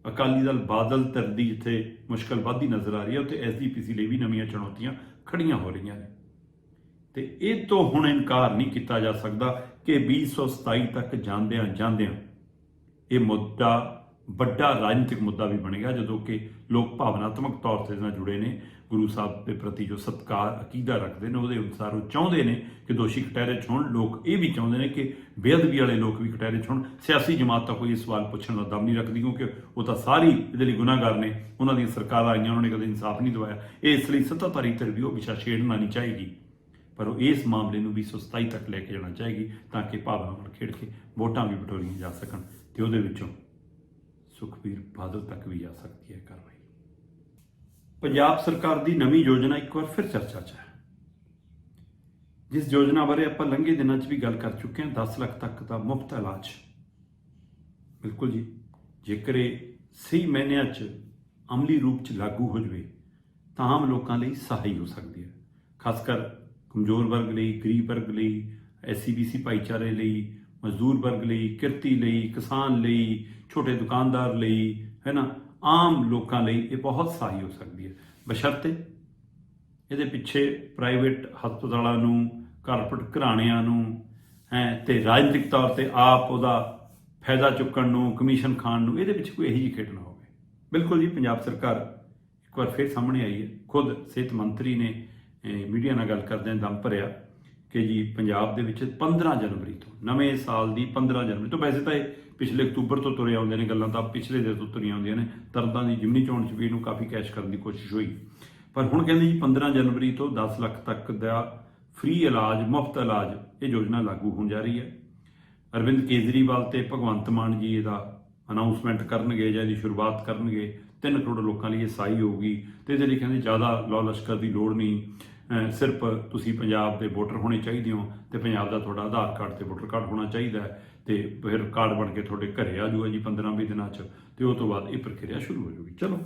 ਅਕਾਲੀ ਦਲ ਬਾਦਲ ਧਿਰ ਦੀ ਜਿੱਥੇ ਮੁਸ਼ਕਲ ਵੱਧਦੀ ਨਜ਼ਰ ਆ ਰਹੀ ਹੈ, ਉੱਥੇ ਐਸਜੀਪੀਸੀ ਲਈ ਵੀ ਨਵੀਆਂ ਚੁਣੌਤੀਆਂ ਖੜੀਆਂ ਹੋ ਰਹੀਆਂ ਨੇ। ਤੇ ਇਹ ਤੋਂ ਹੁਣ ਇਨਕਾਰ ਨਹੀਂ ਕੀਤਾ ਜਾ ਸਕਦਾ ਕਿ 2027 ਤੱਕ ਜਾਂਦਿਆਂ ਜਾਂਦਿਆਂ ਇਹ ਮੁੱਦਾ ਵੱਡਾ ਰਾਜਨੀਤਿਕ ਮੁੱਦਾ ਵੀ ਬਣੇਗਾ ਜਦੋਂ ਕਿ ਲੋਕ ਭਾਵਨਾਤਮਕ ਤੌਰ ਤੇ ਨਾਲ ਜੁੜੇ ਨੇ। ਗੁਰੂ ਸਾਹਿਬ ਦੇ ਪ੍ਰਤੀ ਜੋ ਸਤਕਾਰ ਅਕੀਦਾ ਰੱਖਦੇ ਨੇ, ਉਹਦੇ ਅਨੁਸਾਰ ਉਹ ਚਾਹੁੰਦੇ ਨੇ ਕਿ ਦੋਸ਼ੀ ਕਟਹਿਰੇ 'ਚ ਹੋਣ। ਲੋਕ ਇਹ ਵੀ ਚਾਹੁੰਦੇ ਨੇ ਕਿ ਬੇਅਦਬੀ ਵਾਲੇ ਲੋਕ ਵੀ ਕਟਹਿਰੇ 'ਚ ਹੋਣ। ਸਿਆਸੀ ਜਮਾਤ ਤਾਂ ਕੋਈ ਇਹ ਸਵਾਲ ਪੁੱਛਣ ਦਾ ਦਮ ਨਹੀਂ ਰੱਖਦੀ, ਕਿਉਂਕਿ ਉਹ ਤਾਂ ਸਾਰੀ ਇਹਦੇ ਲਈ ਗੁਨਾਹਗਾਰ ਨੇ। ਉਹਨਾਂ ਦੀਆਂ ਸਰਕਾਰਾਂ ਆਈਆਂ, ਉਹਨਾਂ ਨੇ ਕਦੇ ਇਨਸਾਫ ਨਹੀਂ ਦਵਾਇਆ। ਇਸ ਲਈ ਸੱਤਾਧਾਰੀ ਧਿਰ ਵੀ ਉਹ ਵਿਸ਼ਾ ਛੇੜਨਾ ਨਹੀਂ ਚਾਹੀਦੀ। ਪਰ ਉਹ ਇਸ ਮਾਮਲੇ ਨੂੰ ਵੀ 127 ਤੱਕ ਲੈ ਕੇ ਜਾਣਾ ਚਾਹੀਗੀ, ਤਾਂ ਕਿ ਭਾਵਨਾ ਨਾਲ ਖੇਡ ਕੇ ਵੋਟਾਂ ਵੀ ਬਟੋਰੀਆਂ ਜਾ ਸਕਣ ਤੇ ਉਹਦੇ ਵਿੱਚੋਂ ਸੁਖਬੀਰ ਬਾਦਲ ਤੱਕ ਵੀ ਆ ਸਕਦੀ ਹੈ ਕਾਰਵਾਈ। ਪੰਜਾਬ ਸਰਕਾਰ ਦੀ ਨਵੀਂ ਯੋਜਨਾ ਇੱਕ ਵਾਰ ਫਿਰ ਚਰਚਾ 'ਚ ਹੈ। ਜਿਸ ਯੋਜਨਾ ਬਾਰੇ ਆਪਾਂ ਲੰਘੇ ਦਿਨਾਂ 'ਚ ਵੀ ਗੱਲ ਕਰ ਚੁੱਕੇ ਹਾਂ 10 ਲੱਖ ਤੱਕ ਦਾ ਮੁਫਤ ਇਲਾਜ। ਬਿਲਕੁਲ ਜੀ, ਜੇਕਰ ਇਹ ਸਹੀ ਮਹੀਨਿਆਂ 'ਚ ਅਮਲੀ ਰੂਪ 'ਚ ਲਾਗੂ ਹੋ ਜਵੇ, ਤਾਂ ਆਮ ਲੋਕਾਂ ਲਈ ਸਹਾਈ ਹੋ ਸਕਦੀ ਹੈ। ਖਾਸ ਕਰ ਕਮਜ਼ੋਰ ਵਰਗ ਲਈ, ਗਰੀਬ ਵਰਗ ਲਈ ਐਸਸੀਬੀਸੀ ਭਾਈਚਾਰੇ ਲਈ ਮਜ਼ਦੂਰ ਵਰਗ ਲਈ, ਕਿਰਤੀ ਲਈ, ਕਿਸਾਨ ਲਈ, ਛੋਟੇ ਦੁਕਾਨਦਾਰ ਲਈ, ਹੈ ਨਾ? ਆਮ ਲੋਕਾਂ ਲਈ ਇਹ ਬਹੁਤ ਸਹਾਈ ਹੋ ਸਕਦੀ ਹੈ। ਬਸ਼ਰਤੇ ਇਹਦੇ ਪਿੱਛੇ ਪ੍ਰਾਈਵੇਟ ਹਸਪਤਾਲਾਂ ਨੂੰ ਕਾਰਪੋਰੇਟ ਘਰਾਣਿਆਂ ਨੂੰ, ਹੈ, ਤੇ ਰਾਜਨੀਤਿਕ ਤੌਰ ਤੇ ਆਪ ਉਹਦਾ ਫਾਇਦਾ ਚੁੱਕਣ ਨੂੰ ਕਮਿਸ਼ਨ ਖਾਣ ਨੂੰ, ਇਹਦੇ ਵਿੱਚ ਕੋਈ ਇਹੋ ਜਿਹੀ ਖੇਡ ਨਾ ਹੋਵੇ। ਬਿਲਕੁਲ ਜੀ, ਪੰਜਾਬ ਸਰਕਾਰ ਇੱਕ ਵਾਰ ਫਿਰ ਸਾਹਮਣੇ ਆਈ ਹੈ। ਖੁਦ ਸਿਹਤ ਮੰਤਰੀ ਨੇ ਮੀਡੀਆ ਨਾਲ ਗੱਲ ਕਰਦਿਆਂ ਦਮ ਭਰਿਆ। ਕਿ ਜੀ ਪੰਜਾਬ ਦੇ ਵਿੱਚ 15 ਜਨਵਰੀ ਤੋਂ, ਨਵੇਂ ਸਾਲ ਦੀ 15 ਜਨਵਰੀ ਤੋਂ, ਵੈਸੇ ਤਾਂ ਇਹ ਪਿਛਲੇ ਅਕਤੂਬਰ ਤੋਂ ਤੁਰੇ ਆਉਂਦੇ ਨੇ ਗੱਲਾਂ ਤਾਂ ਪਿਛਲੇ ਦੇ ਤੋਂ ਤੁਰੀਆਂ ਆਉਂਦੀਆਂ ਨੇ ਤਰਦਾਂ ਦੀ ਜਿਮਨੀ ਚੋਣ ਚ ਵੀ ਇਹਨੂੰ ਕਾਫੀ ਕੈਸ਼ ਕਰਨ ਦੀ ਕੋਸ਼ਿਸ਼ ਹੋਈ। ਪਰ ਹੁਣ ਕਹਿੰਦੇ ਜੀ 15 ਜਨਵਰੀ ਤੋਂ 10 ਲੱਖ ਤੱਕ ਦਾ ਫ੍ਰੀ ਇਲਾਜ, ਮੁਫਤ ਇਲਾਜ ਇਹ ਯੋਜਨਾ ਲਾਗੂ ਹੋਣ ਜਾ ਰਹੀ ਹੈ। ਅਰਵਿੰਦ ਕੇਜਰੀਵਾਲ ਤੇ ਭਗਵੰਤ ਮਾਨ ਜੀ ਇਹਦਾ ਅਨਾਉਂਸਮੈਂਟ ਕਰਨਗੇ ਜਾਂ ਇਹਦੀ ਸ਼ੁਰੂਆਤ ਕਰਨਗੇ 3 ਕਰੋੜ ਲੋਕਾਂ ਲਈ ਇਹ ਸਹਾਈ ਹੋਊਗੀ ਤੇ ਇਹਦੇ ਲਈ ਕਹਿੰਦੇ ਜ਼ਿਆਦਾ ਲਾਅ ਲਸ਼ਕਰ ਦੀ ਲੋੜ ਨਹੀਂ। ਸਿਰਫ ਤੁਸੀਂ ਪੰਜਾਬ ਦੇ ਵੋਟਰ ਹੋਣੇ ਚਾਹੀਦੇ ਹੋ ਤੇ ਪੰਜਾਬ ਦਾ ਤੁਹਾਡਾ ਆਧਾਰ ਕਾਰਡ ਤੇ ਵੋਟਰ ਕਾਰਡ ਹੋਣਾ ਚਾਹੀਦਾ ਹੈ ਤੇ ਫਿਰ ਕਾਰਡ ਬਣ ਕੇ ਤੁਹਾਡੇ ਘਰੇ ਆ ਜਾਊਗਾ ਜੀ 15-20 ਦਿਨਾਂ 'ਚ ਤੇ ਉਹ ਤੋਂ ਬਾਅਦ ਇਹ ਪ੍ਰਕਿਰਿਆ ਸ਼ੁਰੂ ਹੋ ਜਾਊਗੀ। ਚਲੋ,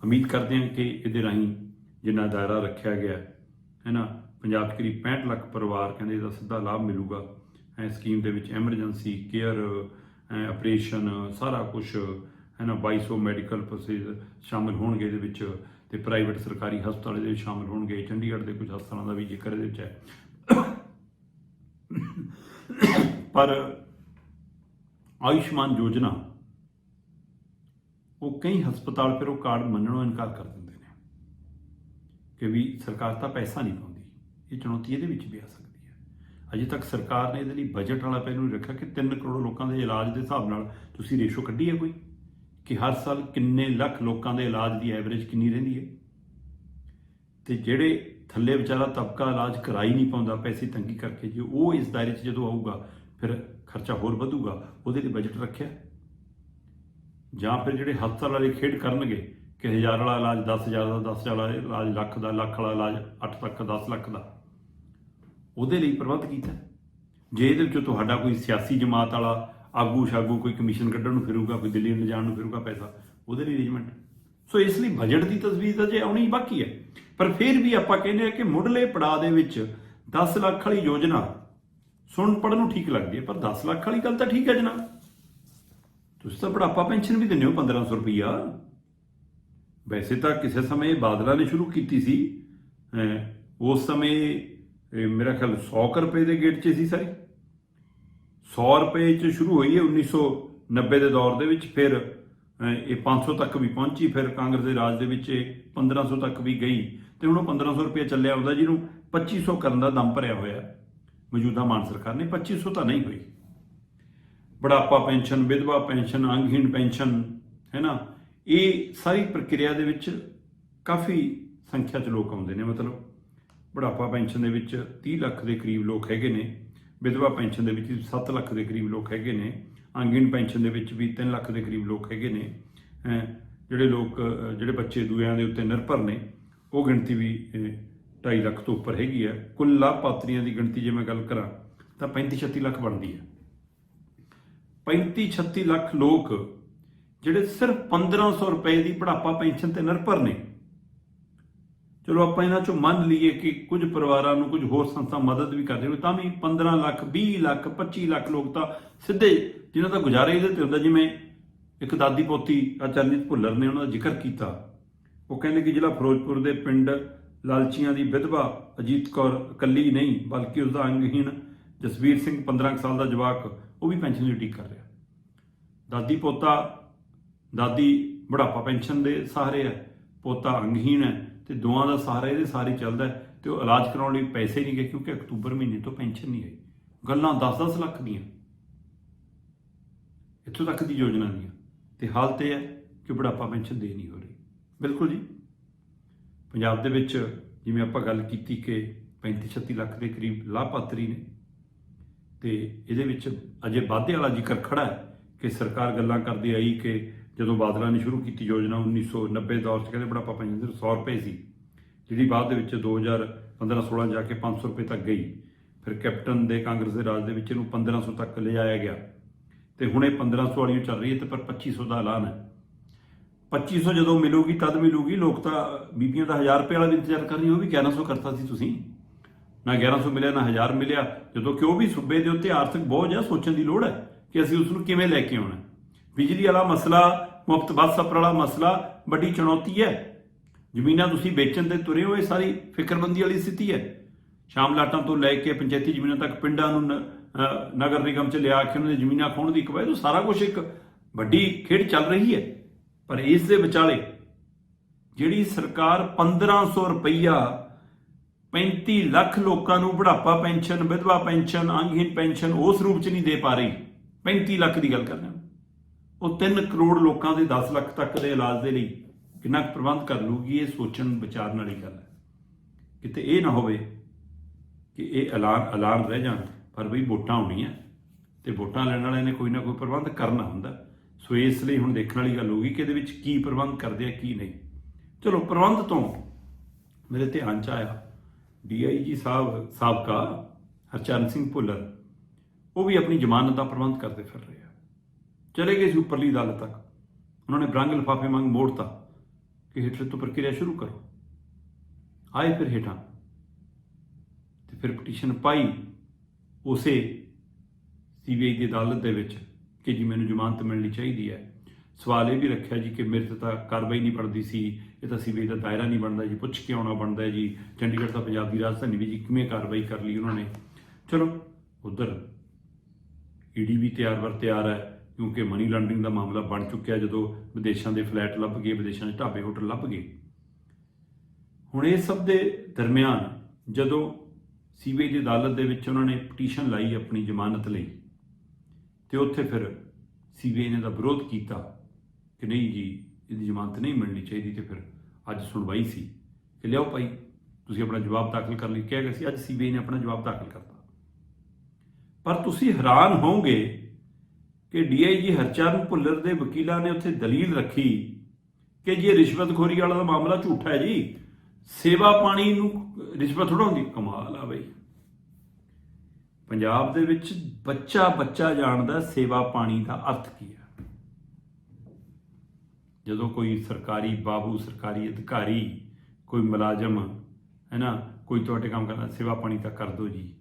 ਉਮੀਦ ਕਰਦੇ ਹਾਂ ਕਿ ਇਹਦੇ ਰਾਹੀਂ ਜਿੰਨਾ ਦਾਇਰਾ ਰੱਖਿਆ ਗਿਆ ਹੈ ਨਾ? ਪੰਜਾਬ 'ਚ ਕਰੀਬ 65 ਲੱਖ ਪਰਿਵਾਰ ਕਹਿੰਦੇ ਇਹਦਾ ਸਿੱਧਾ ਲਾਭ ਮਿਲੂਗਾ। ਇਹ ਸਕੀਮ ਦੇ ਵਿੱਚ ਐਮਰਜੈਂਸੀ, ਕੇਅਰ ਆਪਰੇਸ਼ਨ, ਸਾਰਾ ਕੁਝ ਹੈ ਨਾ? 2200 ਮੈਡੀਕਲ ਪ੍ਰੋਸੀਜਰ ਸ਼ਾਮਿਲ ਹੋਣਗੇ ਇਹਦੇ ਵਿੱਚ। ਤੇ ਪ੍ਰਾਈਵੇਟ ਸਰਕਾਰੀ ਹਸਪਤਾਲ ਇਹਦੇ ਵਿੱਚ ਸ਼ਾਮਿਲ ਹੋਣਗੇ। ਚੰਡੀਗੜ੍ਹ ਦੇ ਕੁਝ ਹਸਪਤਾਲਾਂ ਦਾ ਵੀ ਜ਼ਿਕਰ ਇਹਦੇ ਵਿੱਚ ਹੈ। ਪਰ ਆਯੁਸ਼ਮਾਨ ਯੋਜਨਾ, ਉਹ ਕਈ ਹਸਪਤਾਲ ਫਿਰ ਉਹ ਕਾਰਡ ਮੰਨਣੋਂ ਇਨਕਾਰ ਕਰ ਦਿੰਦੇ ਨੇ ਕਿ ਵੀ ਸਰਕਾਰ ਤਾਂ ਪੈਸਾ ਨਹੀਂ ਪਾਉਂਦੀ। ਇਹ ਚੁਣੌਤੀ ਇਹਦੇ ਵਿੱਚ ਵੀ ਆ ਸਕਦੀ ਹੈ। ਅਜੇ ਤੱਕ ਸਰਕਾਰ ਨੇ ਇਹਦੇ ਲਈ ਬਜਟ ਵਾਲਾ ਪਹਿਲੂ ਰੱਖਿਆ ਕਿ 3 ਕਰੋੜ ਲੋਕਾਂ ਦੇ ਇਲਾਜ ਦੇ ਹਿਸਾਬ ਨਾਲ ਤੁਸੀਂ ਰੇਸ਼ੋ ਕੱਢੀ ਹੈ ਕੋਈ? ਕਿ ਹਰ ਸਾਲ ਕਿੰਨੇ ਲੱਖ ਲੋਕਾਂ ਦੇ ਇਲਾਜ ਦੀ ਐਵਰੇਜ ਕਿੰਨੀ ਰਹਿੰਦੀ ਹੈ? ਤੇ ਜਿਹੜੇ ਥੱਲੇ ਵਿਚਾਰਾ ਤਬਕਾ ਇਲਾਜ ਕਰਾ ਨਹੀਂ ਪਾਉਂਦਾ, ਪੈਸੇ ਤੰਗੀ ਕਰਕੇ ਜੇ ਉਹ ਇਸ ਦਾਇਰੇ 'ਚ ਜਦੋਂ ਆਊਗਾ, ਫਿਰ ਖਰਚਾ ਹੋਰ ਵਧੂਗਾ, ਉਹਦੇ ਲਈ ਬਜਟ ਰੱਖਿਆ? ਜਾਂ ਫਿਰ ਜਿਹੜੇ ਹਸਪਤਾਲ ਵਾਲੇ ਖੇਡ ਕਰਨਗੇ ਕਿ 1000 ਵਾਲਾ ਇਲਾਜ 10000 ਦਾ 10000 ਵਾਲਾ ਇਲਾਜ, ਲੱਖ ਦਾ, ਲੱਖ ਵਾਲਾ ਇਲਾਜ 8 ਤੱਕ 10 ਲੱਖ ਦਾ, ਉਹਦੇ ਲਈ ਪ੍ਰਬੰਧ ਕੀਤਾ। ਜੇ ਇਹਦੇ ਵਿੱਚੋਂ ਤੁਹਾਡਾ ਕੋਈ ਸਿਆਸੀ ਜਮਾਤ ਵਾਲਾ ਆਗੂ ਸ਼ਾਗੂ ਕੋਈ ਕਮਿਸ਼ਨ ਕੱਢਣ ਨੂੰ ਫਿਰੂਗਾ, ਕੋਈ ਦਿੱਲੀ ਲਿਜਾਣ ਨੂੰ ਫਿਰੂਗਾ ਪੈਸਾ, ਉਹਦੇ ਲਈ ਅਰੇਂਜਮੈਂਟ ਸੋ ਇਸ ਲਈ ਬਜਟ ਦੀ ਤਸਵੀਰ ਤਾਂ ਜੇ ਆਉਣੀ ਬਾਕੀ ਹੈ। ਪਰ ਫਿਰ ਵੀ ਆਪਾਂ ਕਹਿੰਦੇ ਆ ਕਿ ਮੁੱਢਲੇ ਪੜਾਅ ਦੇ ਵਿੱਚ 10 ਲੱਖ ਵਾਲੀ ਯੋਜਨਾ ਸੁਣ ਪੜਨ ਨੂੰ ਠੀਕ ਲੱਗਦੀ ਹੈ, ਪਰ 10 ਲੱਖ ਵਾਲੀ ਗੱਲ ਤਾਂ ਠੀਕ ਹੈ ਜਨਾਬ। ਤੁਸੀਂ ਤਾਂ ਬੁਢਾਪਾ ਪੈਨਸ਼ਨ ਵੀ ਦਿੰਦੇ ਹੋ 1500 ਰੁਪਈਆ। ਵੈਸੇ ਤਾਂ ਕਿਸੇ ਸਮੇਂ ਬਾਦਲਾਂ ਨੇ ਸ਼ੁਰੂ ਕੀਤੀ ਸੀ। ਉਸ ਸਮੇਂ ਮੇਰਾ ਖਿਆਲ 100 ਕੁ ਰੁਪਏ ਦੇ ਗੇਟ 'ਚ ਸੀ ਸਾਰੀ। 100 ਰੁਪਏ 'ਚ ਸ਼ੁਰੂ ਹੋਈ ਹੈ 1990 ਦੇ ਦੌਰ ਦੇ ਵਿੱਚ, ਫਿਰ, ਅਹ, ਇਹ 500 ਤੱਕ ਵੀ ਪਹੁੰਚੀ, ਫਿਰ ਕਾਂਗਰਸ ਦੇ ਰਾਜ ਦੇ ਵਿੱਚ ਇਹ 1500 ਤੱਕ ਵੀ ਗਈ। ਤੇ ਹੁਣ ਉਹ 1500 ਰੁਪਏ ਚੱਲਿਆ ਹੁੰਦਾ ਜਿਹਨੂੰ 2500 ਕਰਨ ਦਾ ਦਮ ਭਰਿਆ ਹੋਇਆ। ਮੌਜੂਦਾ ਮਾਨ ਸਰਕਾਰ ਨੇ 2500 ਤਾਂ ਨਹੀਂ ਹੋਈ। ਬੁਢਾਪਾ ਪੈਨਸ਼ਨ, ਵਿਧਵਾ ਪੈਨਸ਼ਨ, ਅੰਗਹੀਣ ਪੈਨਸ਼ਨ, ਹੈ ਨਾ? ਇਹ ਸਾਰੀ ਪ੍ਰਕਿਰਿਆ ਦੇ ਵਿੱਚ ਕਾਫੀ ਸੰਖਿਆ 'ਚ ਲੋਕ ਆਉਂਦੇ ਨੇ। ਮਤਲਬ ਬੁਢਾਪਾ ਪੈਨਸ਼ਨ ਦੇ ਵਿੱਚ 30 ਲੱਖ ਦੇ ਕਰੀਬ ਲੋਕ ਹੈਗੇ ਨੇ। ਵਿਧਵਾ ਪੈਨਸ਼ਨ ਦੇ ਵਿੱਚ 7 ਲੱਖ ਦੇ ਕਰੀਬ ਲੋਕ ਹੈਗੇ ਨੇ, ਅੰਗਹੀਣ ਪੈਨਸ਼ਨ ਦੇ ਵਿੱਚ ਵੀ 3 ਲੱਖ ਦੇ ਕਰੀਬ ਲੋਕ ਹੈਗੇ ਨੇ ਜਿਹੜੇ ਲੋਕ, ਜਿਹੜੇ ਬੱਚੇ ਦੂਜਿਆਂ ਦੇ ਉੱਤੇ ਨਿਰਭਰ ਨੇ, ਉਹ ਗਿਣਤੀ ਵੀ 2.5 ਲੱਖ ਤੋਂ ਉੱਪਰ ਹੈਗੀ ਹੈ। ਕੁੱਲ ਲਾਭਪਾਤਰੀਆਂ ਦੀ ਗਿਣਤੀ ਜੇ ਮੈਂ ਗੱਲ ਕਰਾਂ, ਤਾਂ 35 36 ਲੱਖ ਬਣਦੀ ਹੈ। 35 36 ਲੱਖ ਲੋਕ, ਜਿਹੜੇ ਸਿਰਫ 1500 ਰੁਪਏ ਦੀ ਬੁਢਾਪਾ ਪੈਨਸ਼ਨ ਤੇ ਨਿਰਭਰ ਨੇ ਚਲੋ ਆਪਾਂ ਇਹਨਾਂ ਚੋਂ ਮੰਨ ਲਈਏ ਕਿ ਕੁਝ ਪਰਿਵਾਰਾਂ ਨੂੰ ਕੁਝ ਹੋਰ ਸੰਸਥਾ ਮਦਦ ਵੀ ਕਰਦੇ ਨੇ ਤਾਂ ਵੀ 15 ਲੱਖ 20 ਲੱਖ 25 ਲੱਖ ਲੋਕ ਤਾਂ ਸਿੱਧੇ ਜਿਨ੍ਹਾਂ ਦਾ ਗੁਜ਼ਾਰਾ ਇਹਦੇ ਤੇ ਹੁੰਦਾ, ਜਿਵੇਂ ਇੱਕ ਦਾਦੀ ਪੋਤੀ ਅਚਰਨਿਤ ਭੁੱਲਰ ਨੇ ਉਹਨਾਂ ਦਾ ਜ਼ਿਕਰ ਕੀਤਾ। ਉਹ ਕਹਿੰਦੇ ਕਿ ਜ਼ਿਲ੍ਹਾ ਫਿਰੋਜ਼ਪੁਰ ਦੇ ਪਿੰਡ ਲਾਲਚੀਆਂ ਦੀ ਵਿਧਵਾ ਅਜੀਤ ਕੌਰ ਇਕੱਲੀ ਨਹੀਂ, ਬਲਕਿ ਉਸ ਦਾ ਅੰਗਹੀਣ ਜਸਵੀਰ ਸਿੰਘ 15 ਕੁ ਸਾਲ ਦਾ ਜਵਾਕ, ਉਹ ਵੀ ਪੈਨਸ਼ਨ ਲਈ ਉਡੀਕ ਕਰ ਰਿਹਾ। ਦਾਦੀ ਪੋਤਾ, ਦਾਦੀ ਬੁਢਾਪਾ ਪੈਨਸ਼ਨ ਦੇ ਸਹਾਰੇ ਹੈ, ਪੋਤਾ ਅੰਗਹੀਣ ਹੈ ਤੇ ਦੋਵਾਂ ਦਾ ਸਹਾਰਾ ਇਹਦੇ ਸਾਰੇ ਚੱਲਦਾ ਹੈ ਤੇ ਉਹ ਇਲਾਜ ਕਰਾਉਣ ਲਈ ਪੈਸੇ ਨਹੀਂ ਗਏ ਕਿਉਂਕਿ ਅਕਤੂਬਰ ਮਹੀਨੇ ਤੋਂ ਪੈਨਸ਼ਨ ਨਹੀਂ ਆਈ। ਗੱਲਾਂ 10-10 ਲੱਖ ਦੀਆਂ। ਇੱਥੋਂ ਤੱਕ ਦੀ ਯੋਜਨਾ ਦੀਆਂ। ਤੇ ਹਾਲਤ ਇਹ ਹੈ ਕਿ ਬੁਢਾਪਾ ਪੈਨਸ਼ਨ ਦੇ ਨਹੀਂ ਹੋ ਰਹੀ। ਬਿਲਕੁਲ ਜੀ। ਪੰਜਾਬ ਦੇ ਵਿੱਚ ਜਿਵੇਂ ਆਪਾਂ ਗੱਲ ਕੀਤੀ ਕਿ 35-36 ਲੱਖ ਦੇ ਕਰੀਬ ਲਾਭਪਾਤਰੀ ਨੇ ਤੇ ਇਹਦੇ ਵਿੱਚ ਅਜੇ ਵਾਧੇ ਵਾਲਾ ਜ਼ਿਕਰ ਖੜਾ ਹੈ ਕਿ ਸਰਕਾਰ ਗੱਲਾਂ ਕਰਦੀ ਆਈ ਕਿ ਜਦੋਂ ਬਾਦਲਾਂ ਨੇ ਸ਼ੁਰੂ ਕੀਤੀ ਯੋਜਨਾ 1990 ਦੌਰ 'ਚ, ਕਹਿੰਦੇ ਬੁਢਾਪਾ ਪੈਨਸ਼ਨ ਸਿਰਫ 100 ਰੁਪਏ ਸੀ, ਜਿਹੜੀ ਬਾਅਦ ਦੇ ਵਿੱਚ 2015-16 ਜਾ ਕੇ 500 ਰੁਪਏ ਤੱਕ ਗਈ। ਫਿਰ ਕੈਪਟਨ ਦੇ ਕਾਂਗਰਸ ਦੇ ਰਾਜ ਦੇ ਵਿੱਚ ਇਹਨੂੰ 1500 ਤੱਕ ਲਿਜਾਇਆ ਗਿਆ। ਤੇ ਹੁਣ ਇਹ 1500 ਵਾਲੀ ਚੱਲ ਰਹੀ ਹੈ ਤੇ ਪਰ 2500 ਦਾ ਐਲਾਨ ਹੈ। 2500 ਜਦੋਂ ਮਿਲੂਗੀ, ਤਦ ਮਿਲੂਗੀ। ਲੋਕ ਤਾਂ ਬੀਬੀਆਂ ਦਾ 1000 ਰੁਪਏ ਵਾਲਾ ਵੀ ਇੰਤਜ਼ਾਰ ਕਰ ਰਹੀ ਉਹ ਵੀ 1100 ਕਰਤਾ ਸੀ ਤੁਸੀਂ। ਨਾ 1100 ਮਿਲਿਆ, ਨਾ 1000 ਮਿਲਿਆ। ਜਦੋਂ ਕਿਉਂ ਵੀ ਸੂਬੇ ਦੇ ਉੱਤੇ ਆਰਥਿਕ ਬੋਝ ਹੈ ਸੋਚਣ ਦੀ ਲੋੜ ਹੈ ਕਿ ਅਸੀਂ ਉਸ ਨੂੰ ਕਿਵੇਂ ਲੈ ਕੇ ਆਉਣਾ ਬਿਜਲੀ ਵਾਲਾ ਮਸਲਾ, ਮੁਫਤ ਬੱਸ ਸਫ਼ਰ ਵਾਲਾ ਮਸਲਾ, ਵੱਡੀ ਚੁਣੌਤੀ ਹੈ। ਜ਼ਮੀਨਾਂ ਤੁਸੀਂ ਵੇਚਣ ਤੇ ਤੁਰੇ ਹੋ, ਇਹ ਸਾਰੀ ਫਿਕਰਬੰਦੀ ਵਾਲੀ ਸਥਿਤੀ ਹੈ। ਸ਼ਾਮ ਲਾਟਾਂ ਤੋਂ ਲੈ ਕੇ ਪੰਚਾਇਤੀ ਜ਼ਮੀਨਾਂ ਤੱਕ ਪਿੰਡਾਂ ਨੂੰ ਨ- ਨਗਰ ਨਿਗਮ ਚ ਲਿਆ ਕੇ ਉਹਨਾਂ ਦੀ ਜ਼ਮੀਨਾਂ ਖੋਣ ਦੀ ਕਵਾਇਦ ਉਹ ਸਾਰਾ ਕੁਝ ਇੱਕ ਵੱਡੀ ਖੇਡ ਚੱਲ ਰਹੀ ਹੈ। ਪਰ ਇਸ ਦੇ ਵਿਚਾਲੇ ਜਿਹੜੀ ਸਰਕਾਰ 1500 ਰੁਪਈਆ 35 ਲੱਖ ਲੋਕਾਂ ਨੂੰ ਬੁਢਾਪਾ ਪੈਨਸ਼ਨ, ਵਿਧਵਾ ਪੈਨਸ਼ਨ ਅੰਗਹੀਨ ਪੈਨਸ਼ਨ ਉਸ ਰੂਪ ਚ ਨਹੀਂ ਦੇ ਪਾ ਰਹੀ 35 ਲੱਖ ਦੀ ਗੱਲ ਕਰਦੇ ਹਾਂ। ਉਹ 3 ਕਰੋੜ ਲੋਕਾਂ ਦੇ 10 ਲੱਖ ਤੱਕ ਦੇ ਇਲਾਜ ਦੇ ਲਈ ਕਿੰਨਾ ਕੁ ਪ੍ਰਬੰਧ ਕਰ ਲੂਗੀ, ਇਹ ਸੋਚਣ ਵਿਚਾਰਨ ਵਾਲੀ ਗੱਲ ਹੈ। ਕਿਤੇ ਇਹ ਨਾ ਹੋਵੇ ਕਿ ਇਹ ਐਲਾਨ ਐਲਾਨ ਰਹਿ ਜਾਣ, ਪਰ ਵੀ ਵੋਟਾਂ ਆਉਣੀਆਂ ਤੇ ਵੋਟਾਂ ਲੈਣ ਵਾਲਿਆਂ ਨੇ ਕੋਈ ਨਾ ਕੋਈ ਪ੍ਰਬੰਧ ਕਰਨਾ ਹੁੰਦਾ। ਸੋ ਇਸ ਲਈ ਹੁਣ ਦੇਖਣ ਵਾਲੀ ਗੱਲ ਹੋਊਗੀ ਕਿ ਇਹਦੇ ਵਿੱਚ ਕੀ ਪ੍ਰਬੰਧ ਕਰਦੇ ਆ, ਕੀ ਨਹੀਂ। ਚਲੋ, ਪ੍ਰਬੰਧ ਤੋਂ ਮੇਰੇ ਧਿਆਨ ਚ ਆਇਆ ਡੀਆਈਜੀ ਸਾਹਿਬ, ਸਾਬਕਾ ਹਰਚਰਨ ਸਿੰਘ ਭੁੱਲਰ, ਉਹ ਵੀ ਆਪਣੀ ਜ਼ਮਾਨਤ ਦਾ ਪ੍ਰਬੰਧ ਕਰਦੇ ਫਿਰ ਰਹੇ ਆ। ਚਲੇ ਗਏ ਸੀ ਉੱਪਰਲੀ ਅਦਾਲਤ ਤੱਕ। ਉਹਨਾਂ ਨੇ ਬਰੰਗ ਲਿਫਾਫੇ ਮੰਗ ਮੋੜਤਾ ਕਿ ਹੇਠਲੇ ਤੋਂ ਪ੍ਰਕਿਰਿਆ ਸ਼ੁਰੂ ਕਰੋ। ਆਏ ਫਿਰ ਹੇਠਾਂ। ਤੇ ਫਿਰ ਪਟੀਸ਼ਨ ਪਾਈ ਉਸੇ ਸੀਬੀਆਈ ਦੀ ਅਦਾਲਤ ਦੇ ਵਿੱਚ ਕਿ ਜੀ ਮੈਨੂੰ ਜ਼ਮਾਨਤ ਮਿਲਣੀ ਚਾਹੀਦੀ ਹੈ। ਸਵਾਲ ਇਹ ਵੀ ਰੱਖਿਆ ਜੀ ਕਿ ਮੇਰੇ ਤੇ ਤਾਂ ਕਾਰਵਾਈ ਨਹੀਂ ਬਣਦੀ ਸੀ। ਇਹ ਤਾਂ ਸੀਬੀਆਈ ਦਾ ਦਾਇਰਾ ਨਹੀਂ ਬਣਦਾ ਜੀ। ਪੁੱਛ ਕੇ ਆਉਣਾ ਬਣਦਾ ਹੈ ਜੀ। ਚੰਡੀਗੜ੍ਹ ਤਾਂ ਪੰਜਾਬ ਦੀ ਰਾਜਧਾਨੀ ਵੀ ਜੀ ਕਿਵੇਂ ਕਾਰਵਾਈ ਕਰ ਲਈ ਉਹਨਾਂ ਨੇ। ਚਲੋ, ਉਧਰ ਈਡੀ ਵੀ ਤਿਆਰ ਵਰ ਤਿਆਰ ਹੈ। ਕਿਉਂਕਿ ਮਨੀ ਲਾਂਡਰਿੰਗ ਦਾ ਮਾਮਲਾ ਬਣ ਚੁੱਕਿਆ ਜਦੋਂ ਵਿਦੇਸ਼ਾਂ ਦੇ ਫਲੈਟ ਲੱਭ ਗਏ, ਵਿਦੇਸ਼ਾਂ ਦੇ ਢਾਬੇ ਹੋਟਲ ਲੱਭ ਗਏ। ਹੁਣ ਇਹ ਸਭ ਦੇ ਦਰਮਿਆਨ ਜਦੋਂ ਸੀਬੀਆਈ ਦੀ ਅਦਾਲਤ ਦੇ ਵਿੱਚ ਉਹਨਾਂ ਨੇ ਪਟੀਸ਼ਨ ਲਾਈ ਆਪਣੀ ਜ਼ਮਾਨਤ ਲਈ, ਤੇ ਉੱਥੇ ਫਿਰ ਸੀਬੀਆਈ ਨੇ ਦਾ ਵਿਰੋਧ ਕੀਤਾ ਕਿ ਨਹੀਂ ਜੀ, ਇਹਦੀ ਜ਼ਮਾਨਤ ਨਹੀਂ ਮਿਲਣੀ ਚਾਹੀਦੀ ਤੇ ਫਿਰ ਅੱਜ ਸੁਣਵਾਈ ਸੀ ਕਿ ਲਿਆਓ ਭਾਈ, ਤੁਸੀਂ ਆਪਣਾ ਜਵਾਬ ਦਾਖਲ ਕਰਨ ਲਈ ਕਿਹਾ ਗਿਆ ਸੀ, ਅੱਜ ਸੀਬੀਆਈ ਨੇ ਆਪਣਾ ਜਵਾਬ ਦਾਖਲ ਕਰਤਾ। ਪਰ ਤੁਸੀਂ ਹੈਰਾਨ ਹੋਵੋਗੇ ਕਿ ਡੀਆਈਜੀ ਹਰਚਰਨ ਭੁੱਲਰ ਦੇ ਵਕੀਲਾਂ ਨੇ ਉੱਥੇ ਦਲੀਲ ਰੱਖੀ ਕਿ ਜੀ ਇਹ ਰਿਸ਼ਵਤਖੋਰੀ ਵਾਲਾ ਦਾ ਮਾਮਲਾ ਝੂਠਾ ਹੈ ਜੀ। ਸੇਵਾ ਪਾਣੀ ਨੂੰ ਰਿਸ਼ਵਤ ਥੋੜਾ ਹੁੰਦੀ, ਕਮਾਲ ਆ ਬਈ। ਪੰਜਾਬ ਦੇ ਵਿੱਚ ਬੱਚਾ ਬੱਚਾ ਜਾਣਦਾ ਸੇਵਾ ਪਾਣੀ ਦਾ ਅਰਥ ਕੀ ਹੈ। ਜਦੋਂ ਕੋਈ ਸਰਕਾਰੀ ਬਾਬੂ, ਸਰਕਾਰੀ ਅਧਿਕਾਰੀ, ਕੋਈ ਮੁਲਾਜ਼ਮ, ਹੈ ਨਾ, ਕੋਈ ਤੁਹਾਡੇ ਕੰਮ ਕਰਦਾ, ਸੇਵਾ ਪਾਣੀ ਤਾਂ ਕਰ ਦਿਓ ਜੀ।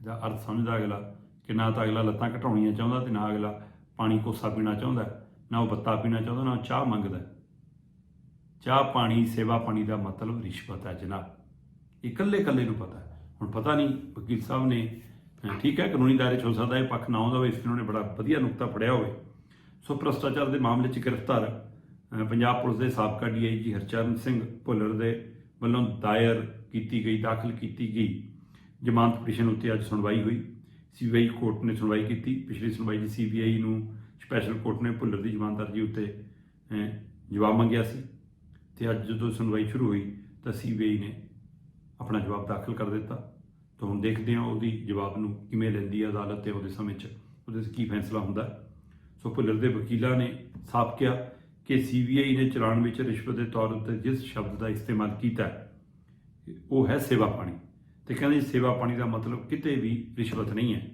ਇਹਦਾ ਅਰਥ ਸਮਝਦਾ ਅਗਲਾ। ਕਿ ਨਾ ਤਾਂ ਅਗਲਾ ਲੱਤਾਂ ਘਟਾਉਣੀਆਂ ਚਾਹੁੰਦਾ ਤੇ ਨਾ ਅਗਲਾ ਪਾਣੀ ਕੋਸਾ ਪੀਣਾ ਚਾਹੁੰਦਾ। ਨਾ ਉਹ ਬੱਤਾ ਪੀਣਾ ਚਾਹੁੰਦਾ, ਨਾ ਉਹ ਚਾਹ ਮੰਗਦਾ। ਚਾਹ ਪਾਣੀ, ਸੇਵਾ ਪਾਣੀ ਦਾ ਮਤਲਬ ਰਿਸ਼ਵਤ ਹੈ ਜਨਾਬ। ਇਹ ਇਕੱਲੇ ਇਕੱਲੇ ਨੂੰ ਪਤਾ ਹੁਣ ਪਤਾ ਨਹੀਂ ਵਕੀਲ ਸਾਹਿਬ ਨੇ ਠੀਕ ਹੈ, ਕਾਨੂੰਨੀ ਦਾਇਰੇ 'ਚ ਹੋ ਸਕਦਾ ਇਹ ਪੱਖ ਨਾ ਆਉਂਦਾ ਹੋਵੇ, ਇਸ ਲਈ ਉਹਨੇ ਬੜਾ ਵਧੀਆ ਨੁਕਤਾ ਫੜਿਆ ਹੋਵੇ। ਸੋ ਭ੍ਰਸ਼ਟਾਚਾਰ ਦੇ ਮਾਮਲੇ 'ਚ ਗ੍ਰਿਫਤਾਰ ਪੰਜਾਬ ਪੁਲਿਸ ਦੇ ਸਾਬਕਾ ਡੀਆਈਜੀ ਹਰਚਰਨ ਸਿੰਘ ਭੁੱਲਰ ਦੇ ਵੱਲੋਂ ਦਾਇਰ ਕੀਤੀ ਗਈ, ਦਾਖਲ ਕੀਤੀ ਗਈ। ਜ਼ਮਾਨਤ ਪਟੀਸ਼ਨ ਉੱਤੇ ਅੱਜ ਸੁਣਵਾਈ ਹੋਈ। ਸੀਬੀਆਈ ਕੋਰਟ ਨੇ ਸੁਣਵਾਈ ਕੀਤੀ। ਪਿਛਲੀ ਸੁਣਵਾਈ 'ਚ ਸੀਬੀਆਈ ਨੂੰ ਸਪੈਸ਼ਲ ਕੋਰਟ ਨੇ ਭੁੱਲਰ ਦੀ ਜ਼ਮਾਨਤ ਅਰਜ਼ੀ ਉੱਤੇ ਜਵਾਬ ਮੰਗਿਆ ਸੀ। ਤੇ ਅੱਜ ਜਦੋਂ ਸੁਣਵਾਈ ਸ਼ੁਰੂ ਹੋਈ ਤਾਂ ਸੀਬੀਆਈ ਨੇ ਆਪਣਾ ਜਵਾਬ ਦਾਖਲ ਕਰ ਦਿੱਤਾ। ਤਾਂ ਹੁਣ ਦੇਖਦੇ ਹਾਂ ਉਹਦੀ ਜਵਾਬ ਨੂੰ ਕਿਵੇਂ ਲੈਂਦੀ ਹੈ ਅਦਾਲਤ ਤੇ ਉਹਦੇ ਸਮੇਂ 'ਚ ਉਹਦੇ 'ਚ ਕੀ ਫੈਸਲਾ ਹੁੰਦਾ। ਸੋ ਭੁੱਲਰ ਦੇ ਵਕੀਲਾਂ ਨੇ ਸਾਫ਼ ਕਿਹਾ ਕਿ ਸੀਬੀਆਈ ਨੇ ਚਲਾਨ ਵਿੱਚ ਰਿਸ਼ਵਤ ਦੇ ਤੌਰ ਉੱਤੇ ਜਿਸ ਸ਼ਬਦ ਦਾ ਇਸਤੇਮਾਲ ਕੀਤਾ, ਉਹ ਹੈ ਸੇਵਾ ਪਾਣੀ। ਤੇ ਕਹਿੰਦੇ ਸੇਵਾ ਪਾਣੀ ਦਾ ਮਤਲਬ ਕਿਤੇ ਵੀ ਰਿਸ਼ਵਤ ਨਹੀਂ ਹੈ।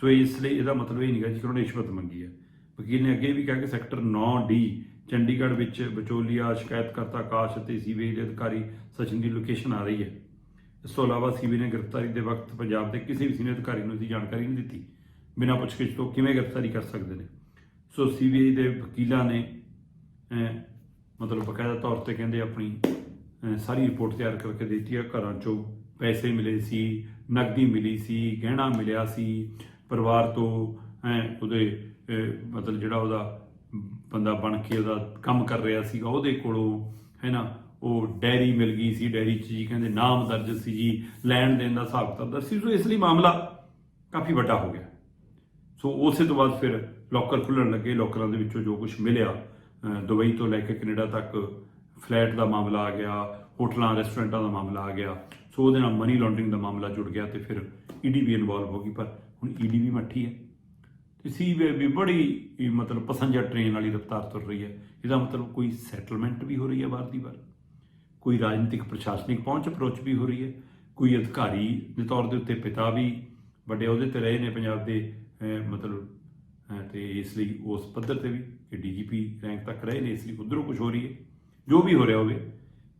ਸੋ ਇਸ ਲਈ ਇਹਦਾ ਮਤਲਬ ਇਹ ਨਹੀਂਗਾ ਜੀ ਕਿ ਉਹਨਾਂ ਨੇ ਰਿਸ਼ਵਤ ਮੰਗੀ ਹੈ। ਵਕੀਲ ਨੇ ਅੱਗੇ ਵੀ ਕਿਹਾ ਕਿ ਸੈਕਟਰ 9D ਚੰਡੀਗੜ੍ਹ ਵਿੱਚ ਵਿਚੋਲੀਆ, ਸ਼ਿਕਾਇਤਕਰਤਾ ਆਕਾਸ਼ ਅਤੇ ਸੀਬੀਆਈ ਦੇ ਅਧਿਕਾਰੀ ਸਚਿਨ ਦੀ ਲੋਕੇਸ਼ਨ ਆ ਰਹੀ ਹੈ। ਇਸ ਤੋਂ ਇਲਾਵਾ ਸੀਬੀ ਨੇ ਗ੍ਰਿਫਤਾਰੀ ਦੇ ਵਕਤ ਪੰਜਾਬ ਦੇ ਕਿਸੇ ਵੀ ਸੀਨੀਅਰ ਅਧਿਕਾਰੀ ਨੂੰ ਇਸਦੀ ਜਾਣਕਾਰੀ ਨਹੀਂ ਦਿੱਤੀ। ਬਿਨਾਂ ਪੁੱਛਗਿੱਛ ਤੋਂ ਕਿਵੇਂ ਗ੍ਰਿਫਤਾਰੀ ਕਰ ਸਕਦੇ ਨੇ? ਸੋ ਸੀਬੀਆਈ ਦੇ ਵਕੀਲਾਂ ਨੇ ਮਤਲਬ ਬਕਾਇਦਾ ਤੌਰ ਤੇ ਕਹਿੰਦੇ ਆਪਣੀ ਸਾਰੀ ਰਿਪੋਰਟ ਤਿਆਰ ਕਰਕੇ ਦੇ ਦਿੱਤੀ ਹੈ ਘਰਾਂ ਚੋਂ। ਪੈਸੇ ਮਿਲੇ ਸੀ, ਨਕਦੀ ਮਿਲੀ ਸੀ, ਗਹਿਣਾ ਮਿਲਿਆ ਸੀ, ਪਰਿਵਾਰ ਤੋਂ, ਐ ਉਹਦੇ ਮਤਲਬ ਜਿਹੜਾ ਉਹਦਾ ਬੰਦਾ ਬਣ ਕੇ ਉਹਦਾ ਕੰਮ ਕਰ ਰਿਹਾ ਸੀਗਾ ਉਹਦੇ ਕੋਲੋਂ, ਹੈ ਨਾ, ਉਹ ਡੈਰੀ ਮਿਲ ਗਈ ਸੀ, ਡੈਰੀ 'ਚ ਜੀ ਕਹਿੰਦੇ ਨਾਮ ਦਰਜ ਸੀ ਜੀ, ਲੈਣ ਦੇਣ ਦਾ ਹਿਸਾਬ ਕਿਤਾਬ ਦਰਜ ਸੀ, ਸੋ ਇਸ ਲਈ ਮਾਮਲਾ ਕਾਫੀ ਵੱਡਾ ਹੋ ਗਿਆ। ਸੋ ਉਸੇ ਤੋਂ ਬਾਅਦ ਫਿਰ ਲੋਕਰ ਖੁੱਲਣ ਲੱਗੇ ਲੋਕਰਾਂ ਦੇ ਵਿੱਚੋਂ ਜੋ ਕੁਝ ਮਿਲਿਆ ਦੁਬਈ ਤੋਂ ਲੈ ਕੇ ਕੈਨੇਡਾ ਤੱਕ ਫਲੈਟ ਦਾ ਮਾਮਲਾ ਆ ਗਿਆ, ਹੋਟਲਾਂ, ਰੈਸਟੋਰੈਂਟਾਂ ਦਾ ਮਾਮਲਾ ਆ ਗਿਆ। ਸੋ ਉਹਦੇ ਨਾਲ ਮਨੀ ਲਾਂਡਰਿੰਗ ਦਾ ਮਾਮਲਾ ਜੁੜ ਗਿਆ ਤੇ ਫਿਰ ਈਡੀ ਵੀ ਇਨਵੋਲਵ ਹੋ ਗਈ ਪਰ ਹੁਣ ਈਡੀ ਵੀ ਮੱਠੀ ਹੈ। ਤੇ ਸੀਬੀਆਈ ਵੀ ਬੜੀ ਮਤਲਬ ਪਸੰਜਰ ਟ੍ਰੇਨ ਵਾਲੀ ਰਫ਼ਤਾਰ ਤੁਰ ਰਹੀ ਹੈ। ਇਹਦਾ ਮਤਲਬ ਕੋਈ ਸੈਟਲਮੈਂਟ ਵੀ ਹੋ ਰਹੀ ਹੈ ਵਾਰ ਦੀ ਵਾਰ। ਕੋਈ ਰਾਜਨੀਤਿਕ ਪ੍ਰਸ਼ਾਸਨਿਕ ਪਹੁੰਚ ਅਪਰੋਚ ਵੀ ਹੋ ਰਹੀ ਹੈ। ਕੋਈ ਅਧਿਕਾਰੀ ਦੇ ਤੌਰ ਦੇ ਉੱਤੇ ਪਿਤਾ ਵੀ ਵੱਡੇ ਅਹੁਦੇ ਤੇ ਰਹੇ ਨੇ ਪੰਜਾਬ ਦੇ ਮਤਲਬ ਅਹ, ਤੇ ਇਸ ਲਈ ਉਸ ਪੱਧਰ ਤੇ ਵੀ ਕਿ ਡੀਜੀਪੀ ਰੈਂਕ ਤੱਕ ਰਹੇ ਨੇ ਇਸ ਲਈ ਉਧਰੋਂ ਕੁਝ ਹੋ ਰਹੀ ਹੈ। ਜੋ ਵੀ ਹੋ ਰਿਹਾ ਹੋਵੇ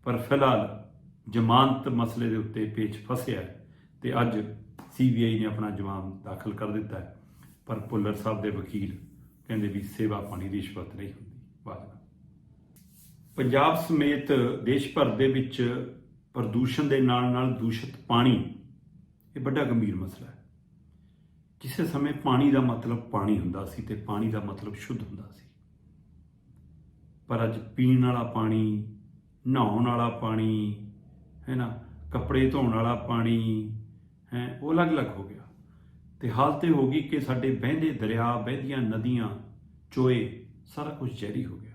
ਪਰ ਫਿਲਹਾਲ ਜ਼ਮਾਨਤ ਮਸਲੇ ਦੇ ਉੱਤੇ ਪੇਚ ਫਸਿਆ ਹੈ ਤੇ ਅੱਜ ਸੀਬੀਆਈ ਨੇ ਆਪਣਾ ਜਵਾਬ ਦਾਖਲ ਕਰ ਦਿੱਤਾ ਹੈ। ਪਰ ਭੁੱਲਰ ਸਾਹਿਬ ਦੇ ਵਕੀਲ ਕਹਿੰਦੇ ਵੀ ਸੇਵਾ ਪਾਣੀ ਦੀ ਰਿਸ਼ਵਤ ਨਹੀਂ ਹੁੰਦੀ। ਵਾਹਿਗੁਰੂ। ਪੰਜਾਬ ਸਮੇਤ ਦੇਸ਼ ਭਰ ਦੇ ਵਿੱਚ ਪ੍ਰਦੂਸ਼ਣ ਦੇ ਨਾਲ ਨਾਲ ਦੂਸ਼ਿਤ ਪਾਣੀ, ਇਹ ਵੱਡਾ ਗੰਭੀਰ ਮਸਲਾ ਹੈ। ਕਿਸੇ ਸਮੇਂ ਪਾਣੀ ਦਾ ਮਤਲਬ ਪਾਣੀ ਹੁੰਦਾ ਸੀ ਤੇ ਪਾਣੀ ਦਾ ਮਤਲਬ ਸ਼ੁੱਧ ਹੁੰਦਾ ਸੀ। ਪਰ ਅੱਜ ਪੀਣ ਵਾਲਾ ਪਾਣੀ, ਨਹਾਉਣ ਵਾਲਾ ਪਾਣੀ ਹੈ ਨਾ, ਕੱਪੜੇ ਧੋਣ ਵਾਲਾ ਪਾਣੀ, ਹੈ, ਉਹ ਅਲੱਗ-ਅਲੱਗ ਹੋ ਗਿਆ। ਤੇ ਹਾਲਤ ਇਹ ਹੋ ਗਈ ਕਿ ਸਾਡੇ ਵਹਿੰਦੇ ਦਰਿਆ, ਵਹਿੰਦੀਆਂ ਨਦੀਆਂ, ਚੋਏ ਸਾਰਾ ਕੁਝ ਜ਼ਹਿਰੀ ਹੋ ਗਿਆ।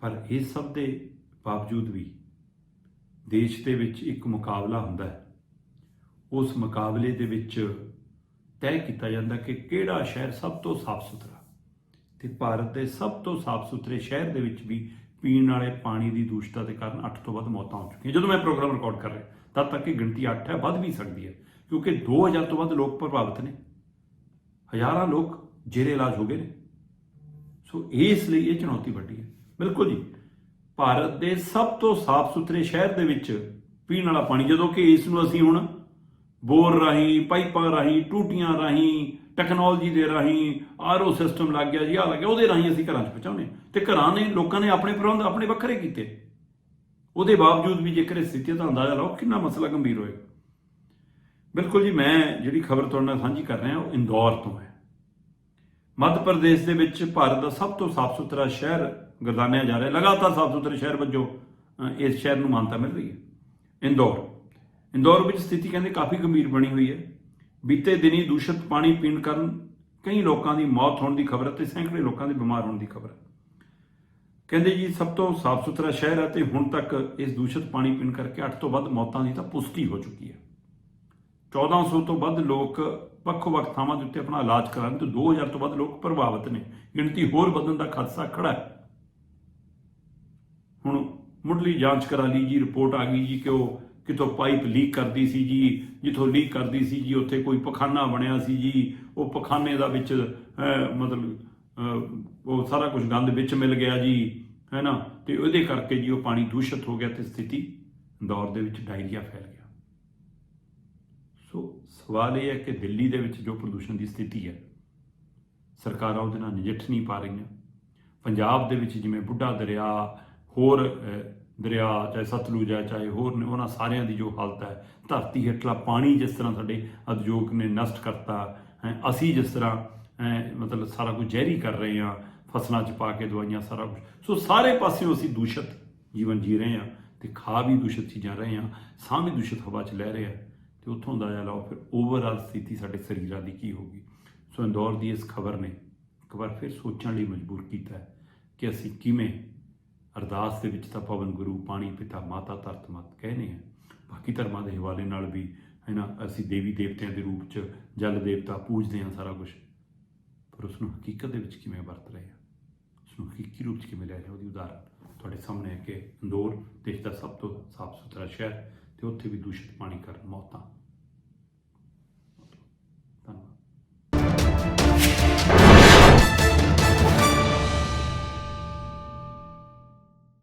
ਪਰ ਇਹ ਸਭ ਦੇ ਬਾਵਜੂਦ ਵੀ ਦੇਸ਼ ਦੇ ਵਿੱਚ ਇੱਕ ਮੁਕਾਬਲਾ ਹੁੰਦਾ ਹੈ। ਉਸ ਮੁਕਾਬਲੇ ਦੇ ਵਿੱਚ ਤੈਅ ਕੀਤਾ ਜਾਂਦਾ ਕਿ ਕਿਹੜਾ ਸ਼ਹਿਰ ਸਭ ਤੋਂ ਸਾਫ਼ ਸੁਥਰਾ ਤੇ ਭਾਰਤ ਦੇ ਸਭ ਤੋਂ ਸਾਫ਼ ਸੁਥਰੇ ਸ਼ਹਿਰ ਦੇ ਵਿੱਚ ਵੀ ਪੀਣ ਵਾਲੇ ਪਾਣੀ ਦੀ ਦੂਸ਼ਿਤਤਾ ਦੇ ਕਾਰਨ 8 ਤੋਂ ਵੱਧ ਮੌਤਾਂ ਹੋ ਚੁੱਕੀਆਂ। ਜਦੋਂ ਮੈਂ ਪ੍ਰੋਗਰਾਮ ਰਿਕਾਰਡ ਕਰ ਰਿਹਾ, ਤਦ ਤੱਕ ਇਹ ਗਿਣਤੀ 8 ਹੈ, ਵੱਧ ਵੀ ਸਕਦੀ ਹੈ, ਕਿਉਂਕਿ 2000 ਤੋਂ ਵੱਧ ਲੋਕ ਪ੍ਰਭਾਵਿਤ ਨੇ। ਹਜ਼ਾਰਾਂ ਲੋਕ ਜੇਰੇ ਇਲਾਜ ਹੋ ਗਏ ਨੇ। ਸੋ ਇਸ ਲਈ ਇਹ ਚੁਣੌਤੀ ਵੱਡੀ ਹੈ। ਬਿਲਕੁਲ ਜੀ, ਭਾਰਤ ਦੇ ਸਭ ਤੋਂ ਸਾਫ਼ ਸੁਥਰੇ ਸ਼ਹਿਰ ਦੇ ਵਿੱਚ ਪੀਣ ਵਾਲਾ ਪਾਣੀ, ਜਦੋਂ ਕਿ ਇਸ ਨੂੰ ਅਸੀਂ ਹੁਣ ਬੋਰ ਰਾਹੀਂ, ਪਾਈਪਾਂ ਰਾਹੀਂ, ਟੂਟੀਆਂ ਰਾਹੀਂ ਟੈਕਨੋਲੋਜੀ ਦੇ ਰਾਹੀਂ ਆਰਓ ਸਿਸਟਮ ਲੱਗ ਗਿਆ ਜੀ ਆ ਲੱਗ ਗਿਆ, ਉਹਦੇ ਰਾਹੀਂ ਅਸੀਂ ਘਰਾਂ 'ਚ ਪਹੁੰਚਾਉਂਦੇ ਹਾਂ। ਤੇ ਘਰਾਂ ਨੇ ਲੋਕਾਂ ਨੇ ਆਪਣੇ ਪ੍ਰਬੰਧ ਆਪਣੇ ਵੱਖਰੇ ਕੀਤੇ। ਉਹਦੇ ਬਾਵਜੂਦ ਵੀ ਜੇਕਰ ਇਸ ਸਥਿਤੀ ਦਾ ਅੰਦਾਜ਼ਾ ਲਾਓ ਕਿੰਨਾ ਮਸਲਾ ਗੰਭੀਰ ਹੋਏਗਾ। ਬਿਲਕੁਲ ਜੀ, ਮੈਂ ਜਿਹੜੀ ਖਬਰ ਤੁਹਾਡੇ ਨਾਲ ਸਾਂਝੀ ਕਰ ਰਿਹਾ, ਉਹ ਇੰਦੌਰ ਤੋਂ ਹੈ। ਮੱਧ ਪ੍ਰਦੇਸ਼ ਦੇ ਵਿੱਚ ਭਾਰਤ ਦਾ ਸਭ ਤੋਂ ਸਾਫ਼ ਸੁਥਰਾ ਸ਼ਹਿਰ ਗਰਦਾਨਿਆ ਜਾ ਰਿਹਾ, ਲਗਾਤਾਰ ਸਾਫ਼ ਸੁਥਰੇ ਸ਼ਹਿਰ ਵਜੋਂ ਇਸ ਸ਼ਹਿਰ ਨੂੰ ਮਾਨਤਾ ਮਿਲ ਰਹੀ ਹੈ। ਇੰਦੌਰ। ਇੰਦੌਰ ਵਿੱਚ ਸਥਿਤੀ ਕਹਿੰਦੇ ਕਾਫੀ ਗੰਭੀਰ ਬਣੀ ਹੋਈ ਹੈ। ਬੀਤੇ ਦਿਨੀ ਦੂਸ਼ਿਤ ਪਾਣੀ ਪੀਣ ਕਾਰਨ ਕਈ ਲੋਕਾਂ ਦੀ ਮੌਤ ਹੋਣ ਦੀ ਖਬਰ ਹੈ ਤੇ ਸੈਂਕੜੇ ਲੋਕਾਂ ਦੇ ਬਿਮਾਰ ਹੋਣ ਦੀ ਖਬਰ। ਕਹਿੰਦੇ ਜੀ, ਸਭ ਤੋਂ ਸਾਫ਼ ਸੁਥਰਾ ਸ਼ਹਿਰ ਹੈ ਤੇ ਹੁਣ ਤੱਕ ਇਸ ਦੂਸ਼ਿਤ ਪਾਣੀ ਪੀਣ ਕਰਕੇ 8 ਤੋਂ ਵੱਧ ਮੌਤਾਂ ਦੀ ਤਾਂ ਪੁਸ਼ਟੀ ਹੋ ਚੁੱਕੀ ਹੈ। 1400 ਤੋਂ ਵੱਧ ਲੋਕ ਵੱਖ-ਵੱਖ ਥਾਵਾਂ ਦੇ ਉੱਤੇ ਆਪਣਾ ਇਲਾਜ ਕਰਾਉਣ ਤੇ 2000 ਤੋਂ ਵੱਧ ਲੋਕ ਪ੍ਰਭਾਵਿਤ ਨੇ। ਗਿਣਤੀ ਹੋਰ ਵਧਣ ਦਾ ਖਦਸ਼ਾ ਖੜਾ ਹੈ। ਹੁਣ ਮੁੱਢਲੀ ਜਾਂਚ ਕਰਾ ਲਈ ਜੀ, ਰਿਪੋਰਟ ਆ ਗਈ ਜੀ ਕਿ ਉਹ ਕਿਤੋਂ ਪਾਈਪ ਲੀਕ ਕਰਦੀ ਸੀ ਜੀ, ਜਿੱਥੋਂ ਲੀਕ ਕਰਦੀ ਸੀ ਜੀ, ਉੱਥੇ ਕੋਈ ਪਖਾਨਾ ਬਣਿਆ ਸੀ ਜੀ। ਉਹ ਪਖਾਨੇ ਦਾ ਵਿੱਚ ਮਤਲਬ ਉਹ ਸਾਰਾ ਕੁਝ ਗੰਦ ਵਿੱਚ ਮਿਲ ਗਿਆ ਜੀ, ਹੈ ਨਾ? ਤੇ ਉਹਦੇ ਕਰਕੇ ਜੀ ਉਹ ਪਾਣੀ ਦੂਸ਼ਿਤ ਹੋ ਗਿਆ ਤੇ ਸਥਿਤੀ ਦੌਰ ਦੇ ਵਿੱਚ ਡਾਇਰੀਆ ਫੈਲ ਗਿਆ। ਸੋ ਸਵਾਲ ਇਹ ਹੈ ਕਿ ਦਿੱਲੀ ਦੇ ਵਿੱਚ ਜੋ ਪ੍ਰਦੂਸ਼ਣ ਦੀ ਸਥਿਤੀ ਹੈ, ਸਰਕਾਰਾਂ ਉਹਦੇ ਨਾਲ ਨਜਿੱਠ ਨਹੀਂ ਪਾ ਰਹੀਆਂ। ਪੰਜਾਬ ਦੇ ਵਿੱਚ ਜਿਵੇਂ ਬੁੱਢਾ ਦਰਿਆ, ਹੋਰ ਦਰਿਆ ਚਾਹੇ ਸਤਲੁਜ ਹੈ, ਚਾਹੇ ਹੋਰ ਨੇ, ਉਹਨਾਂ ਸਾਰਿਆਂ ਦੀ ਜੋ ਹਾਲਤ ਹੈ, ਧਰਤੀ ਹੇਠਲਾ ਪਾਣੀ ਜਿਸ ਤਰ੍ਹਾਂ ਸਾਡੇ ਉਦਯੋਗ ਨੇ ਨਸ਼ਟ ਕਰਤਾ ਹੈ, ਅਸੀਂ ਜਿਸ ਤਰ੍ਹਾਂ ਮਤਲਬ ਸਾਰਾ ਕੁਝ ਜ਼ਹਿਰੀ ਕਰ ਰਹੇ ਹਾਂ, ਫਸਲਾਂ 'ਚ ਪਾ ਕੇ ਦਵਾਈਆਂ, ਸਾਰਾ ਕੁਝ। ਸੋ ਸਾਰੇ ਪਾਸਿਓਂ ਅਸੀਂ ਦੂਸ਼ਿਤ ਜੀਵਨ ਜੀ ਰਹੇ ਹਾਂ ਤੇ ਖਾ ਵੀ ਦੂਸ਼ਿਤ ਚੀਜ਼ਾਂ ਰਹੇ ਹਾਂ ਸਾਹ ਵੀ ਦੂਸ਼ਿਤ ਹਵਾ 'ਚ ਲੈ ਰਹੇ ਹਾਂ ਤੇ ਉੱਥੋਂ ਦਾ ਲਾਓ ਫਿਰ ਓਵਰਆਲ ਸਥਿਤੀ ਸਾਡੇ ਸਰੀਰਾਂ ਦੀ ਕੀ ਹੋਗੀ ਸੋ ਇੰਦੌਰ ਦੀ ਇਸ ਖਬਰ ਨੇ ਇੱਕ ਵਾਰ ਫਿਰ ਸੋਚਣ ਲਈ ਮਜਬੂਰ ਕੀਤਾ ਕਿ ਅਸੀਂ ਕਿਵੇਂ ਅਰਦਾਸ ਦੇ ਵਿੱਚ ਤਾਂ ਪਵਨ ਗੁਰੂ, ਪਾਣੀ, ਪਿਤਾ, ਮਾਤਾ, ਧਰਤ, ਮਤ ਕਹਿੰਦੇ ਆ। ਬਾਕੀ ਧਰਮਾਂ ਦੇ ਹਵਾਲੇ ਨਾਲ ਵੀ ਹੈ ਨਾ ਅਸੀਂ ਦੇਵੀ ਦੇਵਤਿਆਂ ਦੇ ਰੂਪ 'ਚ ਜਲ ਦੇਵਤਾ ਪੂਜਦੇ ਹਾਂ ਸਾਰਾ ਕੁਝ ਪਰ ਉਸ ਨੂੰ ਹਕੀਕਤ ਦੇ ਵਿੱਚ ਕਿਵੇਂ ਵਰਤ ਰਹੇ ਆ? ਉਸ ਨੂੰ ਹਕੀਕੀ ਰੂਪ 'ਚ ਕਿਵੇਂ ਲੈ ਰਹੇ ਉਹਦੀ ਉਦਾਹਰਨ ਤੁਹਾਡੇ ਸਾਹਮਣੇ ਹੈ ਕਿ ਇੰਦੌਰ ਦੇਸ਼ ਦਾ ਸਭ ਤੋਂ ਸਾਫ਼ ਸੁਥਰਾ ਸ਼ਹਿਰ ਤੇ ਉੱਥੇ ਵੀ ਦੂਸ਼ਿਤ ਪਾਣੀ ਕਾਰਨ ਮੌਤਾਂ।